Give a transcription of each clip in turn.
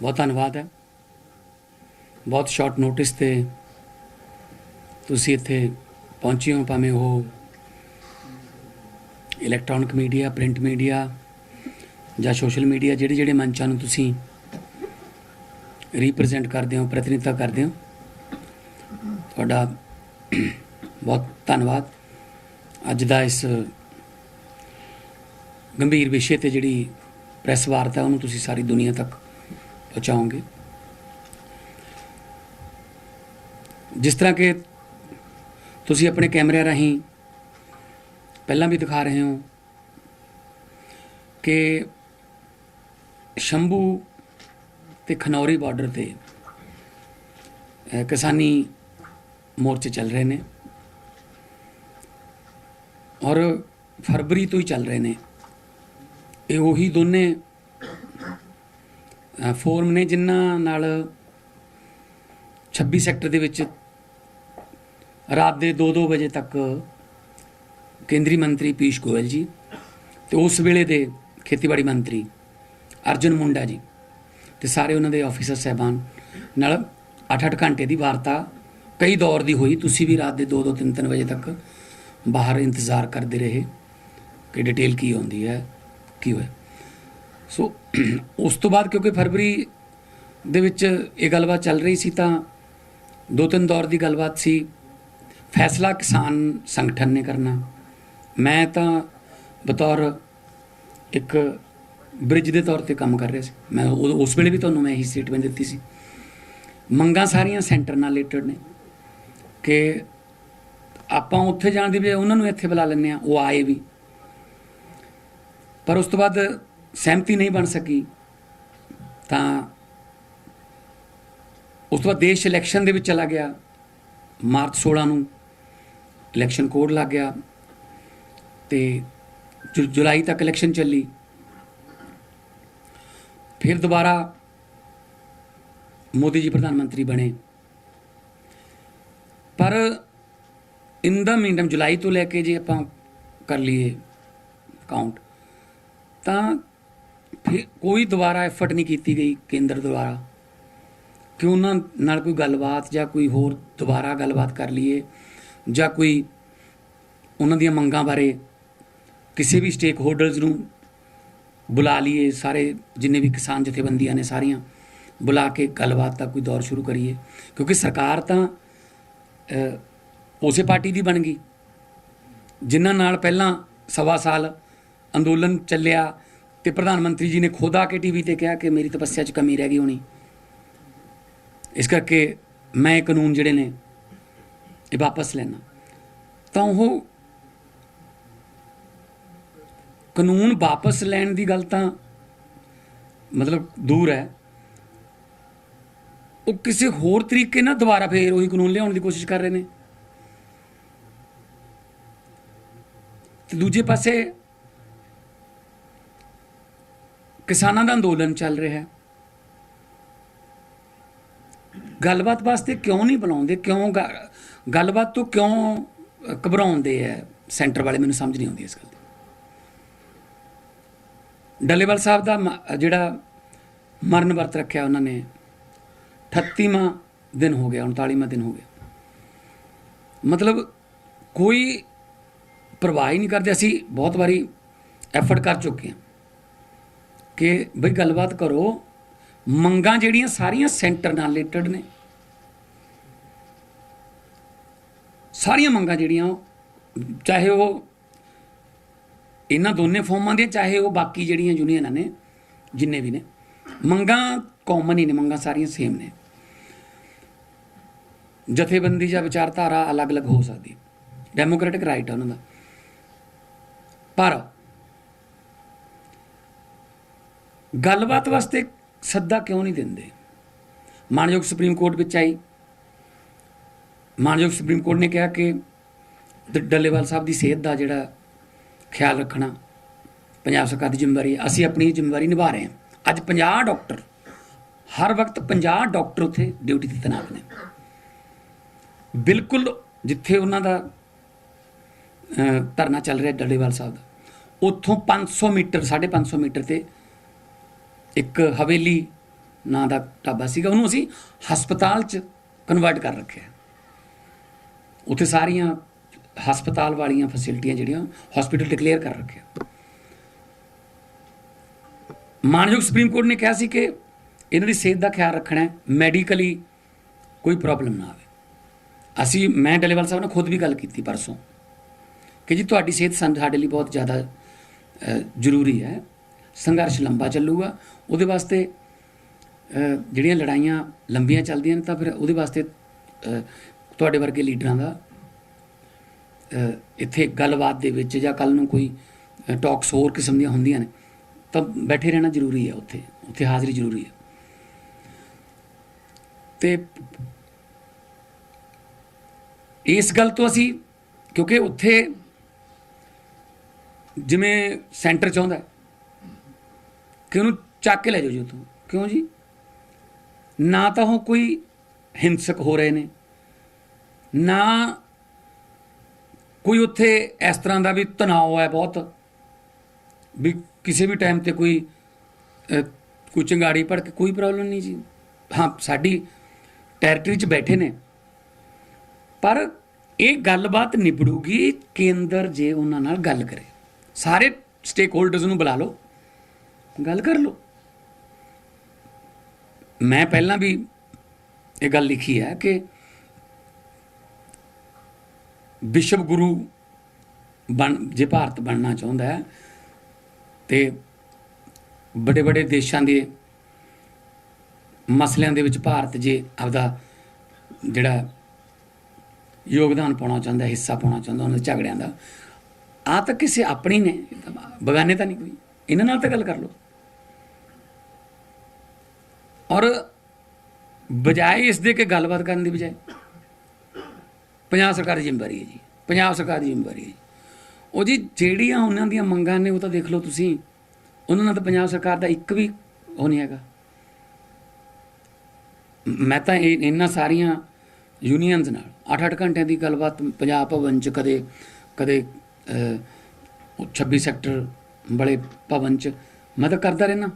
ਬਹੁਤ ਧੰਨਵਾਦ ਹੈ। ਬਹੁਤ ਸ਼ਾਰਟ ਨੋਟਿਸ ਤੇ ਤੁਸੀਂ ਇੱਥੇ ਪਹੁੰਚੇ ਹੋ, ਭਾਵੇਂ ਉਹ ਇਲੈਕਟ੍ਰੋਨਿਕ ਮੀਡੀਆ ਪ੍ਰਿੰਟ ਮੀਡੀਆ ਜਾਂ ਸੋਸ਼ਲ ਮੀਡੀਆ ਜਿਹੜੇ ਜਿਹੜੇ ਮੰਚਾਂ ਨੂੰ ਤੁਸੀਂ ਰਿਪਰੈਜ਼ੈਂਟ ਕਰਦੇ ਹੋ, ਪ੍ਰਤੀਨਿਧਤਾ ਕਰਦੇ ਹੋ, ਤੁਹਾਡਾ ਬਹੁਤ ਧੰਨਵਾਦ। ਅੱਜ ਦਾ ਇਸ ਗੰਭੀਰ ਵਿਸ਼ੇ ਤੇ ਜਿਹੜੀ ਪ੍ਰੈਸ ਵਾਰਤਾ ਉਹਨੂੰ ਤੁਸੀਂ ਸਾਰੀ ਦੁਨੀਆ ਤੱਕ ਪਹੁੰਚਾਉਂਗੇ ਜਿਸ ਤਰ੍ਹਾਂ ਕਿ ਤੁਸੀਂ ਆਪਣੇ ਕੈਮਰੇ ਰਾਹੀਂ ਪਹਿਲਾਂ ਵੀ ਦਿਖਾ ਰਹੇ ਹੋ ਕਿ ਸ਼ੰਭੂ ਤੇ ਖਨੌਰੀ ਬਾਰਡਰ ਤੇ ਕਿਸਾਨੀ ਮੋਰਚੇ ਚੱਲ ਰਹੇ ਨੇ ਔਰ ਫਰਵਰੀ ਤੋਂ ਹੀ ਚੱਲ ਰਹੇ ਨੇ। ਇਹ ਉਹੀ ਦੋਨੇ ਫੋਰਮ ਨੇ ਜਿਨ੍ਹਾਂ ਨਾਲ 26 ਸੈਕਟਰ ਦੇ ਵਿੱਚ ਰਾਤ ਦੇ 2-2 ਵਜੇ ਤੱਕ ਕੇਂਦਰੀ ਮੰਤਰੀ ਪੀਸ਼ ਗੋਇਲ ਜੀ ਤੇ ਉਸ ਵੇਲੇ ਦੇ ਖੇਤੀਬਾੜੀ ਮੰਤਰੀ ਅਰਜੁਨ ਮੁੰਡਾ ਜੀ ਤੇ ਸਾਰੇ ਉਹਨਾਂ ਦੇ ਆਫੀਸਰ ਸਹਿਬਾਨ ਨਾਲ 8-8 ਘੰਟੇ ਦੀ ਵਾਰਤਾ ਕਈ ਦੌਰ ਦੀ ਹੋਈ। ਤੁਸੀਂ ਵੀ ਰਾਤ ਦੇ 2-2 3-3 ਵਜੇ ਤੱਕ ਬਾਹਰ ਇੰਤਜ਼ਾਰ ਕਰਦੇ ਰਹੇ ਕਿ ਡਿਟੇਲ ਕੀ ਹੁੰਦੀ ਹੈ, ਕੀ ਹੋਇਆ। ਸੋ ਉਸ ਤੋਂ ਬਾਅਦ ਕਿਉਂਕਿ ਫਰਵਰੀ ਦੇ ਵਿੱਚ ਇਹ ਗੱਲਬਾਤ ਚੱਲ ਰਹੀ ਸੀ ਤਾਂ ਦੋ ਤਿੰਨ ਦੌਰ ਦੀ ਗੱਲਬਾਤ ਸੀ। ਫੈਸਲਾ ਕਿਸਾਨ ਸੰਗਠਨ ਨੇ ਕਰਨਾ। ਮੈਂ ਤਾਂ ਬਤੌਰ ਇੱਕ ਬ੍ਰਿਜ ਦੇ ਤੌਰ ਤੇ ਕੰਮ ਕਰ ਰਿਹਾ ਸੀ। ਮੈਂ ਉਦੋਂ- ਉਸ ਵੇਲੇ ਵੀ ਤੁਹਾਨੂੰ ਮੈਂ ਇਹੀ ਸਟੇਟਮੈਂਟ ਦਿੱਤੀ ਸੀ। ਮੰਗਾਂ ਸਾਰੀਆਂ ਸੈਂਟਰ ਨਾਲ ਰਿਲੇਟਡ ਨੇ ਕਿ ਆਪਾਂ ਉੱਥੇ ਜਾਣ ਦੀ ਬਜਾਏ ਉਹਨਾਂ ਨੂੰ ਇੱਥੇ ਬੁਲਾ ਲੈਂਦੇ ਆ ਉਹ ਆਏ ਵੀ। ਪਰ ਉਸ ਤੋਂ ਬਾਅਦ ਸਹਿਮਤੀ ਨਹੀਂ ਬਣ ਸਕੀ, ਤਾਂ ਉਸ ਤੋਂ ਬਾਅਦ ਦੇਸ਼ ਇਲੈਕਸ਼ਨ ਦੇ ਵਿੱਚ ਚਲਾ ਗਿਆ। ਮਾਰਚ 16 ਨੂੰ ਇਲੈਕਸ਼ਨ ਕੋਡ ਲੱਗ ਗਿਆ ਤੇ ਜੁ- ਜੁਲਾਈ ਤੱਕ ਇਲੈਕਸ਼ਨ ਚੱਲੀ। ਫਿਰ ਦੁਬਾਰਾ ਮੋਦੀ ਜੀ ਪ੍ਰਧਾਨ ਮੰਤਰੀ ਬਣੇ। ਪਰ ਇਨ ਦਾ ਮੀਨਟਮ ਜੁਲਾਈ ਤੋਂ ਲੈ ਕੇ ਜੇ ਆਪਾਂ ਕਰ ਲਈਏ ਕਾਊਂਟ ਤਾਂ ਫਿਰ ਕੋਈ ਦੁਬਾਰਾ ਐਫਰਟ ਨਹੀਂ ਕੀਤੀ ਗਈ ਕੇਂਦਰ ਦੁਆਰਾ। ਕਿ ਉਹਨਾਂ ਨਾਲ ਕੋਈ ਗੱਲਬਾਤ ਜਾਂ ਕੋਈ ਹੋਰ ਦੁਬਾਰਾ ਗੱਲਬਾਤ ਕਰ ਲਈਏ ਜਾਂ ਕੋਈ ਉਹਨਾਂ ਦੀਆਂ ਮੰਗਾਂ ਬਾਰੇ ਕਿਸੇ ਵੀ ਸਟੇਕ ਹੋਲਡਰਸ ਨੂੰ ਬੁਲਾ ਲਈਏ, ਸਾਰੇ ਜਿੰਨੇ ਵੀ ਕਿਸਾਨ ਜਥੇਬੰਦੀਆਂ ਨੇ ਸਾਰੀਆਂ, ਬੁਲਾ ਕੇ ਗੱਲਬਾਤ ਦਾ ਕੋਈ ਦੌਰ ਸ਼ੁਰੂ ਕਰੀਏ। ਕਿਉਂਕਿ ਸਰਕਾਰ ਤਾਂ ਉਸੇ ਪਾਰਟੀ ਦੀ ਬਣ ਗਈ, ਜਿਨ੍ਹਾਂ ਨਾਲ ਪਹਿਲਾਂ ਸਵਾ ਸਾਲ ਅੰਦੋਲਨ ਚੱਲਿਆ ਤੇ ਪ੍ਰਧਾਨ ਮੰਤਰੀ ਜੀ ਨੇ ਖੁਦ ਆ ਕੇ ਟੀਵੀ ਤੇ ਕਿਹਾ ਕਿ ਮੇਰੀ ਤਪੱਸਿਆ 'ਚ ਕਮੀ ਰਹਿ ਗਈ ਹੋਣੀ। ਇਸ ਕਰਕੇ ਮੈਂ ਇਹ ਕਾਨੂੰਨ ਜਿਹੜੇ ਨੇ, ਇਹ ਵਾਪਸ ਲੈਣਾ ਤਾਂ ਉਹ ਕਾਨੂੰਨ ਵਾਪਸ ਲੈਣ ਦੀ ਗੱਲ ਤਾਂ ਮਤਲਬ ਦੂਰ ਹੈ। ਉਹ ਕਿਸੇ ਹੋਰ ਤਰੀਕੇ ਨਾਲ ਦੁਬਾਰਾ ਫੇਰ ਉਹੀ ਕਾਨੂੰਨ ਲਿਆਉਣ ਦੀ ਕੋਸ਼ਿਸ਼ ਕਰ ਰਹੇ ਨੇ। ਤੇ ਦੂਜੇ ਪਾਸੇ ਕਿਸਾਨਾਂ ਦਾ ਅੰਦੋਲਨ ਚੱਲ ਰਿਹਾ ਹੈ। ਗੱਲਬਾਤ ਵਾਸਤੇ ਕਿਉਂ ਨਹੀਂ ਬੁਲਾਉਂਦੇ? ਕਿਉਂ ਗ- ਗੱਲਬਾਤ ਤੋਂ ਕਿਉਂ ਘਬਰਾਉਂਦੇ ਐ? ਸੈਂਟਰ ਵਾਲੇ ਮੈਨੂੰ ਸਮਝ ਨਹੀਂ ਆਉਂਦੀ ਇਸ ਗੱਲ ਦੀ। ਡੱਲੇਵਾਲ ਸਾਹਿਬ ਦਾ ਮ- ਜਿਹੜਾ ਮਰਨ ਵਰਤ ਰੱਖਿਆ ਉਹਨਾਂ ਨੇ 38ਵਾਂ ਦਿਨ ਹੋ ਗਿਆ 39ਵਾਂ ਦਿਨ ਹੋ ਗਿਆ। ਮਤਲਬ ਕੋਈ ਪਰਵਾਹ ਹੀ ਨਹੀਂ ਕਰਦੇ। ਅਸੀਂ ਬਹੁਤ ਵਾਰੀ ਐਫਰਟ ਕਰ ਚੁੱਕੇ ਹਾਂ। ਕਿ ਬਈ ਗੱਲਬਾਤ ਕਰੋ ਮੰਗਾਂ ਜਿਹੜੀਆਂ ਸਾਰੀਆਂ ਸੈਂਟਰ ਨਾਲ ਰਿਲੇਟਡ ਨੇ। ਸਾਰੀਆਂ ਮੰਗਾਂ ਜਿਹੜੀਆਂ ਉਹ, ਚਾਹੇ ਉਹ ਇਹਨਾਂ ਦੋਨੇ ਫੋਰਮਾਂ ਦੇ ਚਾਹੇ ਉਹ ਬਾਕੀ ਜਿਹੜੀਆਂ ਯੂਨੀਅਨਾਂ ਨੇ ਜਿੰਨੇ ਵੀ ਨੇ ਮੰਗਾਂ ਕਾਮਨ ਹੀ ਨੇ ਮੰਗਾਂ ਸਾਰੀਆਂ ਸੇਮ ਨੇ। ਜਥੇਬੰਦੀ ਜਾਂ ਵਿਚਾਰਧਾਰਾ ਅਲੱਗ-ਅਲੱਗ ਹੋ ਸਕਦੀ ਡੈਮੋਕ੍ਰੈਟਿਕ ਰਾਈਟ ਹੈ ਉਹਨਾਂ ਦਾ। ਪਰ ਗੱਲਬਾਤ ਵਾਸਤੇ ਸੱਦਾ ਕਿਉਂ ਨਹੀਂ ਦਿੰਦੇ? ਮਾਨਯੋਗ ਸੁਪਰੀਮ ਕੋਰਟ ਵਿੱਚ ਆਈ। ਮਾਨਯੋਗ ਸੁਪਰੀਮ ਕੋਰਟ ਨੇ ਕਿਹਾ ਕਿ ਡੱਲੇਵਾਲ ਸਾਹਿਬ ਦੀ ਸਿਹਤ ਦਾ ਜਿਹੜਾ ਖਿਆਲ ਰੱਖਣਾ, ਪੰਜਾਬ ਸਰਕਾਰ ਦੀ ਜ਼ਿੰਮੇਵਾਰੀ ਹੈ। ਅਸੀਂ ਆਪਣੀ ਜ਼ਿੰਮੇਵਾਰੀ ਨਿਭਾ ਰਹੇ ਹਾਂ। ਅੱਜ 50 ਡਾਕਟਰ, ਹਰ ਵਕਤ 50 ਡਾਕਟਰ ਉੱਥੇ ਡਿਊਟੀ ਤੇ ਤੈਨਾਤ ਨੇ। ਬਿਲਕੁਲ ਜਿੱਥੇ ਉਹਨਾਂ ਦਾ ਧਰਨਾ ਚੱਲ ਰਿਹਾ ਡੱਲੇਵਾਲ ਸਾਹਿਬ ਦਾ, ਉੱਥੋਂ 500 ਮੀਟਰ 550 ਮੀਟਰ ਤੇ ਇੱਕ ਹਵੇਲੀ ਨਾਂ ਦਾ ਢਾਬਾ ਸੀਗਾ, ਉਹਨੂੰ ਅਸੀਂ ਹਸਪਤਾਲ 'ਚ ਕਨਵਰਟ ਕਰ ਰੱਖਿਆ ਉੱਥੇ ਸਾਰੀਆਂ ਹਸਪਤਾਲ ਵਾਲੀਆਂ ਫੈਸਿਲਿਟੀਆਂ ਜਿਹੜੀਆਂ ਹਸਪੀਟਲ ਡਿਕਲੇਅਰ ਕਰ ਰੱਖਿਆ ਮਾਨਯੋਗ ਸੁਪਰੀਮ ਕੋਰਟ ਨੇ ਕਿਹਾ ਸੀ ਕਿ ਇਹਨਾਂ ਦੀ ਸਿਹਤ ਦਾ ਖਿਆਲ ਰੱਖਣਾ ਹੈ ਮੈਡੀਕਲੀ ਕੋਈ ਪ੍ਰੋਬਲਮ ਨਾ ਆਵੇ। ਅਸੀਂ, ਮੈਂ ਡਲੇਵਾਲ ਸਾਹਿਬ ਨਾਲ ਖੁਦ ਵੀ ਗੱਲ ਕੀਤੀ ਪਰਸੋਂ ਕਿ ਜੀ ਤੁਹਾਡੀ ਸਿਹਤ ਸਾਨੂੰ ਸਾਡੇ ਲਈ ਬਹੁਤ ਜ਼ਿਆਦਾ ਜ਼ਰੂਰੀ ਹੈ। ਸੰਘਰਸ਼ ਲੰਬਾ ਚੱਲੂਗਾ। ਉਹਦੇ ਵਾਸਤੇ ਜਿਹੜੀਆਂ ਲੜਾਈਆਂ ਲੰਬੀਆਂ ਚੱਲਦੀਆਂ ਨੇ, ਤਾਂ ਫਿਰ ਉਹਦੇ ਵਾਸਤੇ ਤੁਹਾਡੇ ਵਰਗੇ ਲੀਡਰਾਂ ਦਾ ਇੱਥੇ ਗੱਲਬਾਤ ਦੇ ਵਿੱਚ ਜਾਂ ਕੱਲ ਨੂੰ ਕੋਈ ਟਾਕਸ ਹੋਰ ਕਿਸਮ ਦੀਆਂ ਹੁੰਦੀਆਂ ਨੇ, ਤਾਂ ਬੈਠੇ ਰਹਿਣਾ ਜ਼ਰੂਰੀ ਹੈ ਉੱਥੇ। ਉੱਥੇ ਹਾਜ਼ਰੀ ਜ਼ਰੂਰੀ ਹੈ। ਤੇ ਇਸ ਗੱਲ ਤੋਂ ਅਸੀਂ, ਕਿਉਂਕਿ ਉੱਥੇ ਜਿਵੇਂ ਸੈਂਟਰ ਚਾਹੁੰਦਾ ਕਿ ਉਹਨੂੰ ਚੱਕ ਕੇ ਲੈ ਜਾਓ ਜੀ ਉੱਥੋਂ। ਕਿਉਂ ਜੀ? ਨਾ ਤਾਂ ਉਹ ਕੋਈ ਹਿੰਸਕ ਹੋ ਰਹੇ ਨੇ, ਨਾ ਕੋਈ ਉੱਥੇ ਇਸ ਤਰ੍ਹਾਂ ਦਾ ਵੀ ਤਣਾਅ ਹੈ ਬਹੁਤ, ਵੀ ਕਿਸੇ ਵੀ ਟਾਈਮ ਤੇ ਕੋਈ ਕੋਈ ਚੰਗਾੜੀ ਪੜ ਕੇ ਕੋਈ ਪ੍ਰੋਬਲਮ ਨਹੀਂ ਜੀ। ਹਾਂ, ਸਾਡੀ ਟੈਰੀਟਰੀ 'ਚ ਬੈਠੇ ਨੇ। ਪਰ ਇਹ ਗੱਲਬਾਤ ਨਿਬੜੂਗੀ ਕੇਂਦਰ ਜੇ ਉਹਨਾਂ ਨਾਲ ਗੱਲ ਕਰੇ। ਸਾਰੇ ਸਟੇਕ ਹੋਲਡਰਸ ਨੂੰ ਬੁਲਾ ਲਓ। ਗੱਲ ਕਰ ਲਓ। ਮੈਂ ਪਹਿਲਾਂ ਵੀ ਇਹ ਗੱਲ ਲਿਖੀ ਹੈ ਕਿ ਵਿਸ਼ਵ ਗੁਰੂ ਬਣ, ਜੇ ਭਾਰਤ ਬਣਨਾ ਚਾਹੁੰਦਾ ਹੈ ਤੇ ਵੱਡੇ ਵੱਡੇ ਦੇਸ਼ਾਂ ਦੇ ਮਸਲਿਆਂ ਦੇ ਵਿੱਚ ਭਾਰਤ ਜੇ ਆਪਦਾ ਜਿਹੜਾ ਯੋਗਦਾਨ ਪਾਉਣਾ ਚਾਹੁੰਦਾ, ਹਿੱਸਾ ਪਾਉਣਾ ਚਾਹੁੰਦਾ, ਉਹਨਾਂ ਦੇ ਝਗੜਿਆਂ ਦਾ ਆ ਤਾਂ ਕਿਸੇ ਆਪਣੀ ਨੇ, ਬਗਾਨੇ ਤਾਂ ਨਹੀਂ ਕੋਈ। ਇਹਨਾਂ ਨਾਲ ਤਾਂ ਗੱਲ ਕਰ ਲਓ। ਔਰ ਬਜਾਏ ਇਸ ਦੇ ਕਿ ਗੱਲਬਾਤ ਕਰਨ ਦੀ ਬਜਾਏ ਪੰਜਾਬ ਸਰਕਾਰ ਦੀ ਜ਼ਿੰਮੇਵਾਰੀ ਹੈ ਜੀ ਪੰਜਾਬ ਸਰਕਾਰ ਦੀ ਜ਼ਿੰਮੇਵਾਰੀ ਹੈ ਜੀ। ਉਹ ਜੀ ਜਿਹੜੀਆਂ ਉਹਨਾਂ ਦੀਆਂ ਮੰਗਾਂ ਨੇ ਉਹ ਤਾਂ ਦੇਖ ਲਓ ਤੁਸੀਂ ਉਹਨਾਂ ਨਾਲ ਤਾਂ ਪੰਜਾਬ ਸਰਕਾਰ ਦਾ ਇੱਕ ਵੀ ਉਹ ਨਹੀਂ ਹੈਗਾ ਮੈਂ ਤਾਂ ਇਹ ਇਹਨਾਂ ਸਾਰੀਆਂ ਯੂਨੀਅਨਸ ਨਾਲ 8-8 ਘੰਟਿਆਂ ਦੀ ਗੱਲਬਾਤ ਪੰਜਾਬ ਭਵਨ ਚ ਕਦੇ ਕਦੇ ਅਹ, 26 ਸੈਕਟਰ ਬੜੇ ਭਵਨ ਚ ਮੈਂ ਤਾਂ ਕਰਦਾ ਰਹਿਣਾ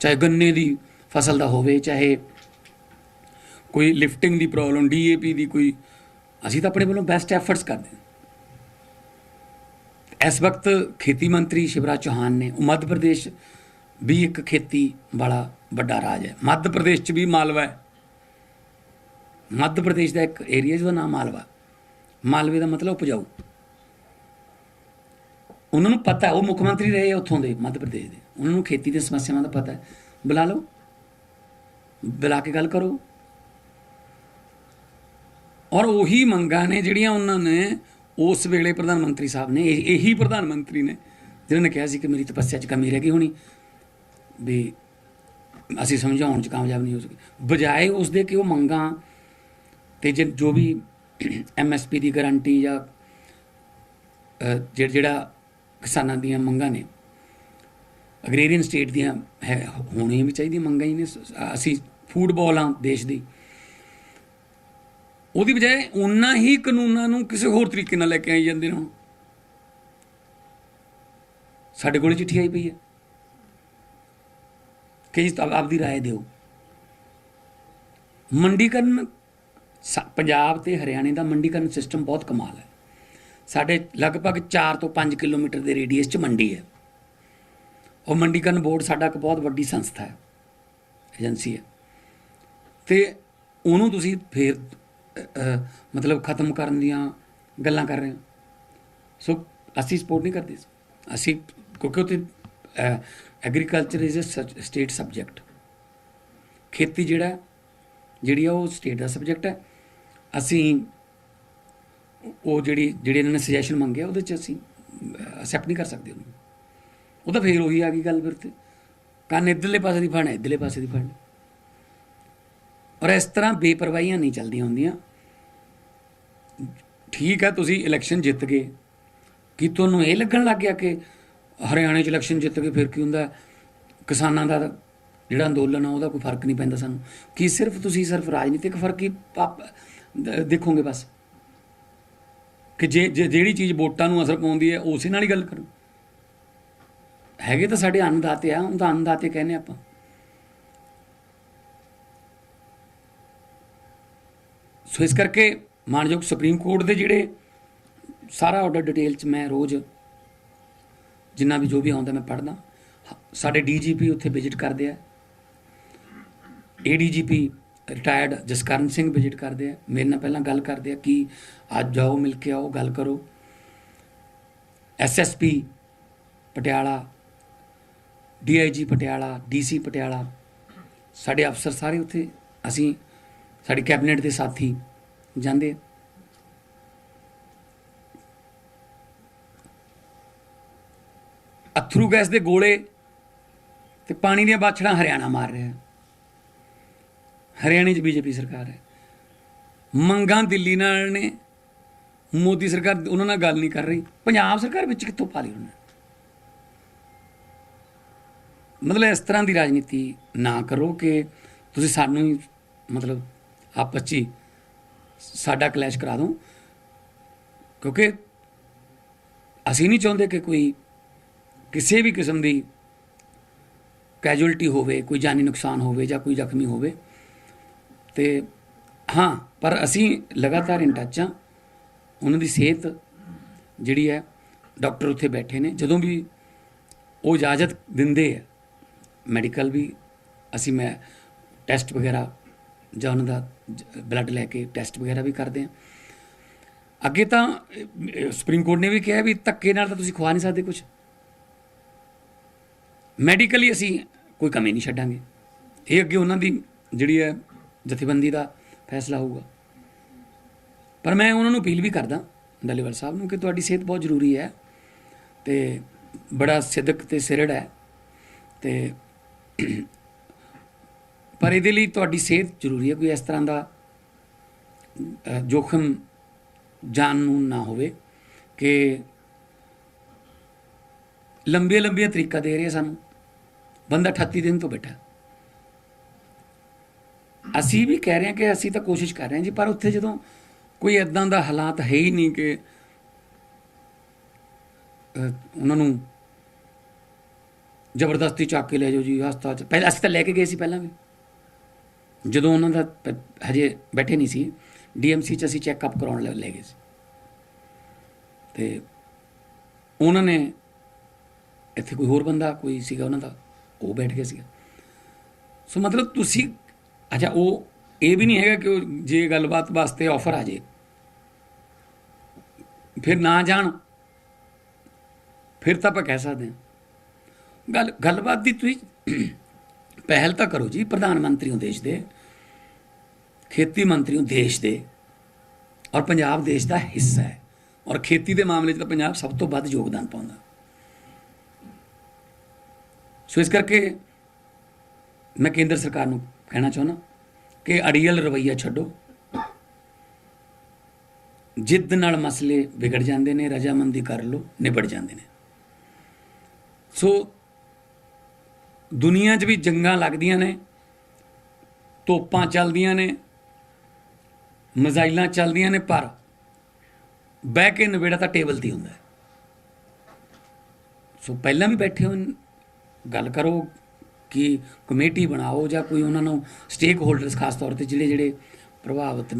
ਚਾਹੇ ਗੰਨੇ ਦੀ ਫਸਲ ਦਾ ਹੋਵੇ, ਚਾਹੇ ਕੋਈ ਲਿਫਟਿੰਗ ਦੀ ਪ੍ਰੋਬਲਮ ਡੀਏਪੀ ਦੀ ਕੋਈ, ਅਸੀਂ ਤਾਂ ਆਪਣੇ ਵੱਲੋਂ ਬੈਸਟ ਐਫਰਟਸ ਕਰਦੇ ਹਾਂ। ਇਸ ਵਕਤ ਖੇਤੀ ਮੰਤਰੀ ਸ਼ਿਵਰਾਜ ਚੌਹਾਨ ਨੇ ਉਹ ਮੱਧ ਪ੍ਰਦੇਸ਼ ਵੀ ਇੱਕ ਖੇਤੀ ਵਾਲਾ ਵੱਡਾ ਰਾਜ ਹੈ। ਮੱਧ ਪ੍ਰਦੇਸ਼ ਚ ਵੀ ਮਾਲਵਾ ਹੈ। ਮੱਧ ਪ੍ਰਦੇਸ਼ ਦਾ ਇੱਕ ਏਰੀਆ ਜਿਹਦਾ ਨਾਮ ਮਾਲਵਾ। ਮਾਲਵੇ ਦਾ ਮਤਲਬ ਉਪਜਾਊ। ਉਹਨਾਂ ਨੂੰ ਪਤਾ, ਉਹ ਮੁੱਖ ਮੰਤਰੀ ਰਹੇ ਆ ਉੱਥੋਂ ਦੇ, ਮੱਧ ਪ੍ਰਦੇਸ਼ ਦੇ। ਉਹਨਾਂ ਨੂੰ ਖੇਤੀ ਦੀਆਂ ਸਮੱਸਿਆਵਾਂ ਦਾ ਪਤਾ ਹੈ। ਬੁਲਾ ਲਓ। ਬੁਲਾ ਕੇ ਗੱਲ ਕਰੋ। ਔਰ ਉਹੀ ਮੰਗਾਂ ਨੇ ਜਿਹੜੀਆਂ ਉਹਨਾਂ ਨੇ ਉਸ ਵੇਲੇ ਪ੍ਰਧਾਨ ਮੰਤਰੀ ਸਾਹਿਬ ਨੇ ਇਹ- ਇਹੀ ਪ੍ਰਧਾਨ ਮੰਤਰੀ ਨੇ ਜਿਹਨਾਂ ਨੇ ਕਿਹਾ ਸੀ ਕਿ ਮੇਰੀ ਤਪੱਸਿਆ 'ਚ ਕਮੀ ਰਹਿ ਗਈ ਹੋਣੀ ਵੀ ਅਸੀਂ ਸਮਝਾਉਣ 'ਚ ਕਾਮਯਾਬ ਨਹੀਂ ਹੋ ਸਕੇ। ਬਜਾਏ ਉਸ ਦੇ ਕਿ ਉਹ ਮੰਗਾਂ ਤੇ ਜੇ ਜੋ ਵੀ ਐਮਐਸਪੀ ਦੀ ਗਾਰੰਟੀ ਜਾਂ ਅਹ, ਜਿਹੜਾ ਕਿਸਾਨਾਂ ਦੀਆਂ ਮੰਗਾਂ ਨੇ ਅਗਰੇਰੀਅਨ ਸਟੇਟ ਦੀਆਂ ਹੈ ਹੋਣੀਆਂ ਵੀ ਚਾਹੀਦੀਆਂ ਮੰਗਾਂ ਹੀ ਨੇ ਅਸੀਂ ਫੂਡਬਾਲ ਆ ਦੇਸ਼ ਦੀ ਉਹਦੀ ਬਜਾਏ ਉਹਨਾਂ ਹੀ ਕਾਨੂੰਨਾਂ ਨੂੰ ਕਿਸੇ ਹੋਰ ਤਰੀਕੇ ਨਾਲ ਲੈ ਕੇ ਆਈ ਜਾਂਦੇ ਨੇ ਹੁਣ ਸਾਡੇ ਕੋਲ ਚਿੱਠੀ ਆਈ ਪਈ ਹੈ ਕਿ ਜੀ ਆਪ- ਆਪਦੀ رائے ਦਿਓ ਮੰਡੀਕਰਨ ਸ- ਪੰਜਾਬ ਤੇ ਹਰਿਆਣੇ ਦਾ ਮੰਡੀਕਰਨ ਸਿਸਟਮ ਬਹੁਤ ਕਮਾਲ ਹੈ ਸਾਡੇ ਲਗਭਗ 4 ਤੋਂ 5 ਕਿਲੋਮੀਟਰ ਦੇ ਰੇਡੀਅਸ 'ਚ ਮੰਡੀ ਹੈ ਉਹ ਮੰਡੀਕਰਨ ਬੋਰਡ ਸਾਡਾ ਇੱਕ ਬਹੁਤ ਵੱਡੀ ਸੰਸਥਾ ਹੈ ਏਜੰਸੀ ਹੈ ਤੇ ਉਹਨੂੰ ਤੁਸੀਂ ਫੇਰ ਮਤਲਬ ਖਤਮ ਕਰਨ ਦੀਆਂ ਗੱਲਾਂ ਕਰ ਰਹੇ ਹੋ। ਸੋ ਅਸੀਂ ਸਪੋਰਟ ਨਹੀਂ ਕਰਦੇ ਅਸੀਂ, ਕਿਉਂਕਿ ਉੱਥੇ agriculture is a state subject ਖੇਤੀ ਜਿਹੜਾ, ਜਿਹੜੀ ਆ ਉਹ ਸਟੇਟ ਦਾ ਸਬਜੈਕਟ ਹੈ। ਅਸੀਂ, ਉਹ ਜਿਹੜੀ, ਜਿਹੜੇ ਇਹਨਾਂ ਨੇ ਸੁਜੈਸ਼ਨ ਮੰਗਿਆ ਉਹਦੇ ਚ ਅਸੀਂ ਅਸੈਪਟ ਨਹੀਂ ਕਰ ਸਕਦੇ ਉਹਨੂੰ। ਉਹ ਤਾਂ ਫੇਰ ਉਹੀ ਆ ਗਈ ਗੱਲ ਫਿਰ ਤੇ। ਕੰਨ ਇੱਧਰਲੇ ਪਾਸੇ ਦੀ ਫੜ ਹੈ ਇੱਧਰਲੇ ਪਾਸੇ ਦੀ ਫੜ ਔਰ ਇਸ ਤਰ੍ਹਾਂ ਬੇਪਰਵਾਹੀਆਂ ਨਹੀਂ ਚੱਲਦੀਆਂ ਹੁੰਦੀਆਂ। ਠੀਕ ਹੈ ਤੁਸੀਂ ਇਲੈਕਸ਼ਨ ਜਿੱਤ ਗਏ। ਕੀ ਤੁਹਾਨੂੰ ਇਹ ਲੱਗਣ ਲੱਗ ਗਿਆ ਕਿ ਹਰਿਆਣੇ 'ਚ ਇਲੈਕਸ਼ਨ ਜਿੱਤ ਕੇ ਫਿਰ ਕੀ ਹੁੰਦਾ? ਕਿਸਾਨਾਂ ਦਾ ਜਿਹੜਾ ਅੰਦੋਲਨ ਆ, ਉਹਦਾ ਕੋਈ ਫ਼ਰਕ ਨਹੀਂ ਪੈਂਦਾ ਸਾਨੂੰ। ਕੀ ਸਿਰਫ ਤੁਸੀਂ ਸਿਰਫ ਰਾਜਨੀਤਿਕ ਫ਼ਰਕ ਹੀ ਪਾਪ- ਦੇਖੋਗੇ ਬਸ? ਕਿ ਜੇ, ਜੇ- ਜਿਹੜੀ ਚੀਜ਼ ਵੋਟਾਂ ਨੂੰ ਅਸਰ ਪਾਉਂਦੀ ਹੈ, ਉਸੇ ਨਾਲ ਹੀ ਗੱਲ ਕਰੋ। ਹੈਗੇ ਤਾਂ ਸਾਡੇ ਅੰਨਦਾਤੇ ਆ ਉਹਦਾ ਅੰਨਦਾਤੇ ਕਹਿੰਦੇ ਆਪਾਂ। ਸੋ ਇਸ ਕਰਕੇ ਮਾਨਯੋਗ ਸੁਪਰੀਮ ਕੋਰਟ ਦੇ ਜਿਹੜੇ ਸਾਰਾ ਆਰਡਰ ਡਿਟੇਲ ਚ ਮੈਂ ਰੋਜ਼ ਜਿੰਨਾ ਵੀ ਜੋ ਵੀ ਆਉਂਦਾ ਮੈਂ ਪੜ੍ਹਦਾ। ਸਾਡੇ ਡੀਜੀਪੀ ਉੱਥੇ ਵਿਜ਼ਿਟ ਕਰਦੇ ਆ। ADGP retired Jaskaran Singh visit ਕਰਦੇ ਆ। ਮੇਰੇ ਨਾਲ ਪਹਿਲਾਂ ਗੱਲ ਕਰਦੇ ਆ ਕਿ ਅੱਜ ਜਾਓ, ਮਿਲ ਕੇ ਆਓ, ਗੱਲ ਕਰੋ। SSP Patiala DIG Patiala DC Patiala, ਸਾਡੇ ਅਫਸਰ ਸਾਰੇ ਉੱਥੇ ਅਸੀਂ ਸਾਡੀ ਕੈਬਨਿਟ ਦੇ ਸਾਥੀ ਜਾਂਦੇ ਆ। ਅਥਰੂ ਗੈਸ ਦੇ ਗੋਲੇ ਤੇ ਪਾਣੀ ਦੀਆਂ ਬਾਛੜਾਂ ਹਰਿਆਣਾ ਮਾਰ ਰਿਹਾ। ਹਰਿਆਣੇ 'ਚ ਬੀਜੇਪੀ ਸਰਕਾਰ ਹੈ। ਮੰਗਾਂ ਦਿੱਲੀ ਨਾਲ ਨੇ। ਮੋਦੀ ਸਰਕਾਰ ਉਹਨਾਂ ਨਾਲ ਗੱਲ ਨਹੀਂ ਕਰ ਰਹੀ। ਪੰਜਾਬ ਸਰਕਾਰ ਵਿੱਚ ਕਿੱਥੋਂ ਪਾ ਲਈ ਉਹਨਾਂ ਮਤਲਬ ਇਸ ਤਰ੍ਹਾਂ ਦੀ ਰਾਜਨੀਤੀ ਨਾ ਕਰੋ ਕਿ ਤੁਸੀਂ ਸਾਨੂੰ ਹੀ ਮਤਲਬ ਆਪਸ 'ਚ ਸਾਡਾ ਕਲੈਸ਼ ਕਰਾ ਦੂੰ। ਕਿਉਂਕਿ ਅਸੀਂ ਨਹੀਂ ਚਾਹੁੰਦੇ ਕਿ ਕੋਈ ਕਿਸੇ ਵੀ ਕਿਸਮ ਦੀ ਕੈਜੁਅਲਟੀ ਹੋਵੇ, ਕੋਈ ਜਾਨੀ ਨੁਕਸਾਨ ਹੋਵੇ ਜਾਂ ਕੋਈ ਜ਼ਖਮੀ ਹੋਵੇ। ਤੇ ਹਾਂ, ਪਰ ਅਸੀਂ ਲਗਾਤਾਰ ਇਨ ਟੱਚ ਹਾਂ ਉਹਨਾਂ ਦੀ ਸਿਹਤ ਜਿਹੜੀ ਹੈ ਡਾਕਟਰ ਉੱਥੇ ਬੈਠੇ ਨੇ। ਜਦੋਂ ਵੀ ਉਹ ਇਜਾਜ਼ਤ ਦਿੰਦੇ ਆ ਮੈਡੀਕਲ ਵੀ ਅਸੀਂ ਮੈਂ ਟੈਸਟ ਵਗੈਰਾ ਜਾਂ ਉਹਨਾਂ ਦਾ ਬਲੱਡ ਲੈ ਕੇ ਟੈਸਟ ਵਗੈਰਾ ਵੀ ਕਰਦੇ ਆ ਅੱਗੇ ਤਾਂ ਸੁਪਰੀਮ ਕੋਰਟ ਨੇ ਵੀ ਕਿਹਾ ਵੀ ਧੱਕੇ ਨਾਲ ਤਾਂ ਤੁਸੀਂ ਖਵਾ ਨਹੀਂ ਸਕਦੇ ਕੁਝ ਮੈਡੀਕਲੀ ਅਸੀਂ ਕੋਈ ਕਮੀ ਨਹੀਂ ਛੱਡਾਂਗੇ। ਇਹ ਅੱਗੇ ਉਹਨਾਂ ਦੀ ਜਿਹੜੀ ਹੈ ਜਥੇਬੰਦੀ ਦਾ ਫੈਸਲਾ ਹੋਊਗਾ। ਪਰ ਮੈਂ ਉਹਨਾਂ ਨੂੰ ਅਪੀਲ ਵੀ ਕਰਦਾ ਡੱਲੇਵਾਲ ਸਾਹਿਬ ਨੂੰ, ਕਿ ਤੁਹਾਡੀ ਸਿਹਤ ਬਹੁਤ ਜ਼ਰੂਰੀ ਹੈ ਤੇ ਬੜਾ ਸਿੱਧਕ ਤੇ ਸਿਰੜ ਹੈ ਤੇ ਪਰ ਇਹਦੇ ਲਈ ਤੁਹਾਡੀ ਸਿਹਤ ਜ਼ਰੂਰੀ ਹੈ, ਕੋਈ ਇਸ ਤਰ੍ਹਾਂ ਦਾ ਜੋਖਮ ਜਾਨ ਨੂੰ ਨਾ ਹੋਵੇ ਕਿ ਲੰਬੀਆਂ ਲੰਬੀਆਂ ਤਰੀਕਾ ਦੇ ਰਹੇ ਸਾਨੂੰ। ਬੰਦਾ 38 ਦਿਨ ਤੋਂ ਬੈਠਾ। ਅਸੀਂ ਵੀ ਕਹਿ ਰਹੇ ਹਾਂ ਕਿ ਅਸੀਂ ਤਾਂ ਕੋਸ਼ਿਸ਼ ਕਰ ਰਹੇ ਹਾਂ ਜੀ, ਪਰ ਉੱਥੇ ਜਦੋਂ ਕੋਈ ਇਦਾਂ ਦਾ ਹਾਲਾਤ ਹੈ ਹੀ ਨਹੀਂ ਕਿ ਉਹਨਾਂ ਨੂੰ ਜ਼ਬਰਦਸਤੀ ਚੱਕ ਕੇ ਲੈ ਜਾਓ ਜੀ, ਹਸਪਤਾਲ ਚ। ਪਹਿਲਾਂ ਅਸੀਂ ਤਾਂ ਲੈ ਕੇ ਗਏ ਸੀ ਪਹਿਲਾਂ ਵੀ। ਜਦੋਂ ਉਹਨਾਂ ਦਾ ਹਜੇ ਬੈਠੇ ਨਹੀਂ ਸੀ ਡੀਐਮਸੀ ਚ ਅਸੀਂ ਚੈੱਕਅਪ ਕਰਾਉਣ ਲੈ ਲੈ ਗਏ ਸੀ। ਤੇ ਉਹਨਾਂ ਨੇ ਇੱਥੇ ਕੋਈ ਹੋਰ ਬੰਦਾ ਕੋਈ ਸੀਗਾ ਉਹਨਾਂ ਦਾ, ਉਹ ਬੈਠ ਗਿਆ ਸੀਗਾ। ਸੋ ਮਤਲਬ ਤੁਸੀਂ, ਅੱਛਾ, ਉਹ ਇਹ ਵੀ ਨਹੀਂ ਹੈਗਾ ਕਿ ਉਹ ਜੇ ਗੱਲਬਾਤ ਵਾਸਤੇ ਆਫਰ ਆ ਜੇ। ਫਿਰ ਨਾ ਜਾਣ, ਫਿਰ ਤਾਂ ਆਪਾਂ ਕਹਿ ਸਕਦੇ ਹਾਂ। ਗੱਲ, ਗੱਲਬਾਤ ਦੀ ਤੁਸੀਂ ਪਹਿਲ ਤਾਂ ਕਰੋ ਜੀ, ਪ੍ਰਧਾਨ ਮੰਤਰੀ ਹੋ ਦੇਸ਼ ਦੇ, ਖੇਤੀ ਮੰਤਰੀ ਹੋ ਦੇਸ਼ ਦੇ, ਔਰ ਪੰਜਾਬ ਦੇਸ਼ ਦਾ ਹਿੱਸਾ ਹੈ। ਔਰ ਖੇਤੀ ਦੇ ਮਾਮਲੇ 'ਚ ਤਾਂ ਪੰਜਾਬ ਸਭ ਤੋਂ ਵੱਧ ਯੋਗਦਾਨ ਪਾਉਂਦਾ। ਸੋ ਇਸ ਕਰਕੇ ਮੈਂ ਕੇਂਦਰ ਸਰਕਾਰ ਨੂੰ ਕਹਿਣਾ ਚਾਹੁੰਦਾ ਕਿ ਅੜੀਅਲ ਰਵਈਆ ਛੱਡੋ। ਜਿੱਦ ਨਾਲ ਮਸਲੇ ਵਿਗੜ ਜਾਂਦੇ ਨੇ, ਰਜਾਮੰਦੀ ਕਰ ਲਓ, ਨਿਬੜ ਜਾਂਦੇ ਨੇ। ਸੋ ਦੁਨੀਆ 'ਚ ਵੀ ਜੰਗਾਂ ਲੱਗਦੀਆਂ ਨੇ, ਤੋਪਾਂ ਚੱਲਦੀਆਂ ਨੇ, ਮਜ਼ਾਈਲਾਂ ਚੱਲਦੀਆਂ ਨੇ, ਪਰ ਬਹਿ ਕੇ ਨਵੇੜਾ ਤਾਂ ਟੇਬਲ ਤੇ ਹੀ ਹੁੰਦਾ ਸੋ ਪਹਿਲਾਂ ਵੀ ਬੈਠੇ ਹੋ, ਗੱਲ ਕਰੋ ਕਿ ਕਮੇਟੀ ਬਣਾਓ ਜਾਂ ਕੋਈ ਉਹਨਾਂ ਨੂੰ ਸਟੇਕ ਹੋਲਡਰਸ ਖਾਸ ਤੌਰ ਤੇ ਜਿਹੜੇ ਜਿਹੜੇ ਪ੍ਰਭਾਵਿਤ